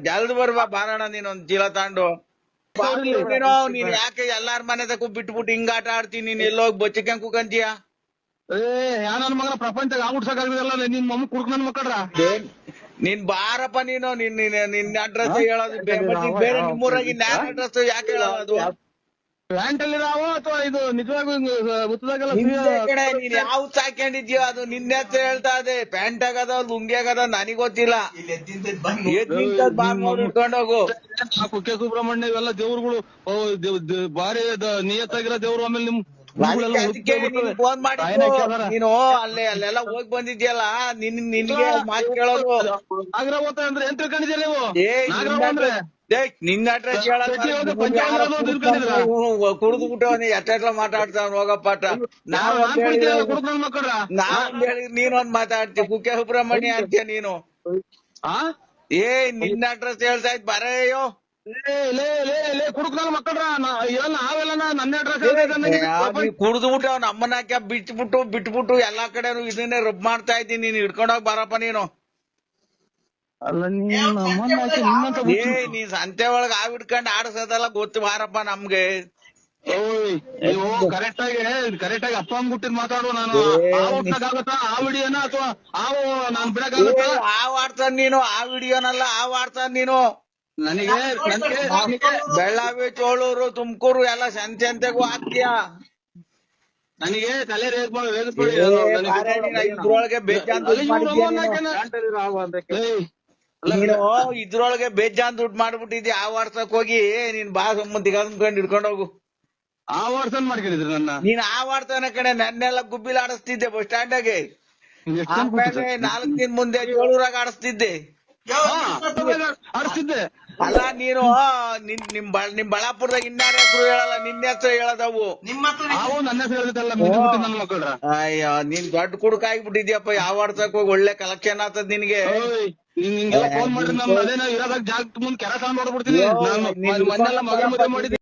ಜಲ್ದ್ ಬರ್ಬಾ ಬಾರಣ ನೀನ್ ಒಂದ್ ಚೀಲ ತಾಂಡು. ನೀನು ಯಾಕೆ ಎಲ್ಲಾರ ಮನೆ ತಕ್ಕ ಬಿಟ್ಬಿಟ್ಟು ಹಿಂಗ ಆಟ ಆಡ್ತೀನಿ? ನೀನ್ ಎಲ್ಲೋಗಿ ಬಚ್ಚಿಕೊಂಡ್ ಕುಕಂತೀಯ ಏ ಯಾ ನನ್ ಮಗನ ಪ್ರಪಂಚ ಆಗ್ಬಿಡ್ಸಕ್ಕಾಗಲ್ಲ ನಿನ್ ಮಮ್ಮ ಕುಡುಕ್ ನನ್ ಮಕ್ಕಳ್ರ? ನೀನ್ ಬಾರಪ್ಪ ನೀನು. ನಿನ್ ನಿನ್ ನಿನ್ ಅಡ್ರೆಸ್ ಹೇಳೋದು ಬೇರೆ ನಿಮ್ಮೂರಾಗಿ ನ್ಯಾರ ಅಡ್ರೆಸ್ ಯಾಕೆ ಹೇಳೋದು? ಪ್ಯಾಂಟ್ ಅಲ್ಲಿ ಅಥವಾ ಇದು ನಿಜವಾಗೂ ಉತ್ತದಾಗೆಲ್ಲ ನಿಂದೆ ಕಡೆ ನೀನ್ ಯಾವ್ ಅದು ನಿನ್ನೆ ಹತ್ರ ಹೇಳ್ತಾ ಇದೆ. ಪ್ಯಾಂಟ್ ಆಗದ ಲುಂಗಿ ಆಗದ ನನಗ್ ಗೊತ್ತಿಲ್ಲ. ಎದ್ ನಿಂತದ್ ಬಾ ನೋಡ್ ಹಿಡ್ಕೊಂಡ್ ಹೋಗು. ಕುಕ್ಕೆ ಸುಬ್ರಹ್ಮಣ್ಯ ಇವೆಲ್ಲ ದೇವ್ರುಗಳು ಓ ದೇವ್- ದೇವ್- ಭಾರಿ ದ- ನಿಯತ್ತಾಗಿರೋ ದೇವ್ರು ಆಮೇಲೆ ನಿಮ್ ಅದಕ್ಕೆ ಅದಕ್ಕೆ ನೀನ್ ಫೋನ್ ಮಾಡಿ ನೀನು ಅಲ್ಲೇ ಅಲ್ಲೆಲ್ಲ ಹೋಗಿ ಬಂದಿದ್ಯಲ್ಲ ನಿನ್ ನಿನ್ಗೆ ಮಾತು ಕೇಳೋದು. ನಾಗರ ಅಂದ್ರೆ ಏನ್ ತಿಳ್ಕೊಂಡಿದ್ದೀರ ನೀವು? ಏ ನಾಗರ ಅಂದ್ರೆ? ನಿನ್ನ ಅಡ್ರೆಸ್? ಕುಡಿದು ಬಿಟ್ಟವನಿ ಎಷ್ಟೆಲ್ಲ ಮಾತಾಡ್ತಾವ್ ಹೋಗಪ್ಪಾಟ ನಾವ್ ನೀನೊಂದ್ ಮಾತಾಡ್ತಿ. ಕುಕ್ಕೆ ಸುಬ್ರಹ್ಮಣ್ಯ ಅಂತೀಯ ನೀನು. ಏ ನಿನ್ನ ಅಡ್ರೆಸ್ ಹೇಳ್ತಾ ಇದ್ ಬರೆಯೋ ಕುಡ್ದು ಬಿಟ್ಟು ಅವ್ನ ಅಮ್ಮನ ಹಾಕ್ಯ ಬಿಟ್ಬಿಟ್ಟು ಬಿಟ್ಬಿಟ್ಟು ಎಲ್ಲಾ ಕಡೆನು ಇದನ್ನೇ ರುಬ್ ಮಾಡ್ತಾ ಇದ್ದೀನಿ. ನೀನ್ ಹಿಡ್ಕೊಂಡೋಗ್ ಬರಪ್ಪ ನೀನು. ಅಲ್ಲ ನೀನು ಸಂತೆ ಒಳಗ ಆ ಹಿಡ್ಕೊಂಡ್ ಆಡ್ಸೋದೆಲ್ಲ ಗೊತ್ತು ಬಾರಪ್ಪ ನಮ್ಗೆ. ಓಯ್ ನೀವು ಕರೆಕ್ಟ್ ಆಗಿ ಕರೆಕ್ಟ್ ಆಗಿ ಅಪ್ಪ ಅಂದ್ಬಿಟ್ಟಿದ್ ಮಾತಾಡು ನಾನು. ಆ ಆ ವಿಡಿಯೋನ ಅಥವಾ ಆವು ನಾನ್ ಬಿಡಕ್ಕಾಗತ್ತಾ? ಆವ್ ಆಡ್ತಾನ ನೀನು ಆ ವಿಡಿಯೋನಲ್ಲ ಆವ್ ಆಡ್ತಾನ ನೀನು. ನನಗೆ ಬೆಳ್ಳಾವಿ ಚೋಳೂರು ತುಮಕೂರು ಎಲ್ಲ ಸಂತೆ ಅಂತೆಗೂ ಹಾಕ್ತೀಯ ನನಗೆ ತಲೆ ರೇಗಿಸ್ಬೇಡಿ ಇದ್ರೊಳಗೆ ಬೇಜಾನ್ ನೀನು? ಇದ್ರೊಳಗೆ ಬೇಜಾನ್ ದುಡ್ಡು ಮಾಡ್ಬಿಟ್ಟಿದ್ಯಾ ಆ ವಾಟ್ಸಕ್ ಹೋಗಿ ನೀನ್ ಬಾ ಸಂಬಂಧಿಕ ಕಂಡು ಹಿಡ್ಕೊಂಡ್ ಹೋಗು. ಆ ವರ್ಷ ಮಾಡ್ಕೊಂಡಿದ್ರು ನನ್ನ? ನೀನ್ ಆ ವಾಡ್ತಾನ ಕಡೆ ನನ್ನೆಲ್ಲ ಗುಬ್ಬಿಲ್ ಆಡಿಸ್ತಿದ್ದೆ ಬಸ್ ಸ್ಟ್ಯಾಂಡ್ ಆಗಿ ನಾಲ್ಕ್ ದಿನ ಮುಂದೆ ಏಳೂರಾಗ ಆಡಿಸ್ತಿದ್ದೆ. ಆಡ್ಸ್ತಿದ್ದೆ. ಅಲ್ಲ ನೀನು ನಿನ್ ನಿಮ್ ಬಳ ನಿಮ್ ಬಳ್ಳಾಪುರದಾಗ ಇನ್ಯಾರ ಹೆಸರು ಹೇಳಲ್ಲ ನಿನ್ನ ಹೆಸರು ಹೇಳದವು. ಅವು ನನ್ನ ಹೆಸರು ಹೇಳ್ತಿದ್ದಲ್ಲ ಮಿಂಚ್ಬಿಟ್ಟು ನನ್ನ ಮಕ್ಕಳ್ರ? ಅಯ್ಯೋ ನೀನ್ ದೊಡ್ಡ ಕುಡುಕ ಆಗ್ಬಿಟ್ಟಿದ್ಯಪ್ಪ ಯಾವ ಆಡ್ಸಕ್ ಹೋಗಿ ಒಳ್ಳೆ ಕಲೆಕ್ಷನ್ ಆಗ್ತದ ನಿನ್ಗೆ? ಓಯ್ ನೀನ್ ಹಿಂಗೆಲ್ಲ ಫೋನ್ ಮಾಡ್ರಿ ನಮ್ ಅದೇನೋ ಇರೋದಾಗ ಜಾಗ ಮುಂದ್ ಕೆರ ತಗೊಂಡ್ ನೋಡ್ಬಿಡ್ತೀನಿ ನಾನು ನೀನ್ ಮೊನ್ನೆಲ್ಲ ಮಗ ಮದುವೆ ಮಾಡಿದ್ದೀನಿ.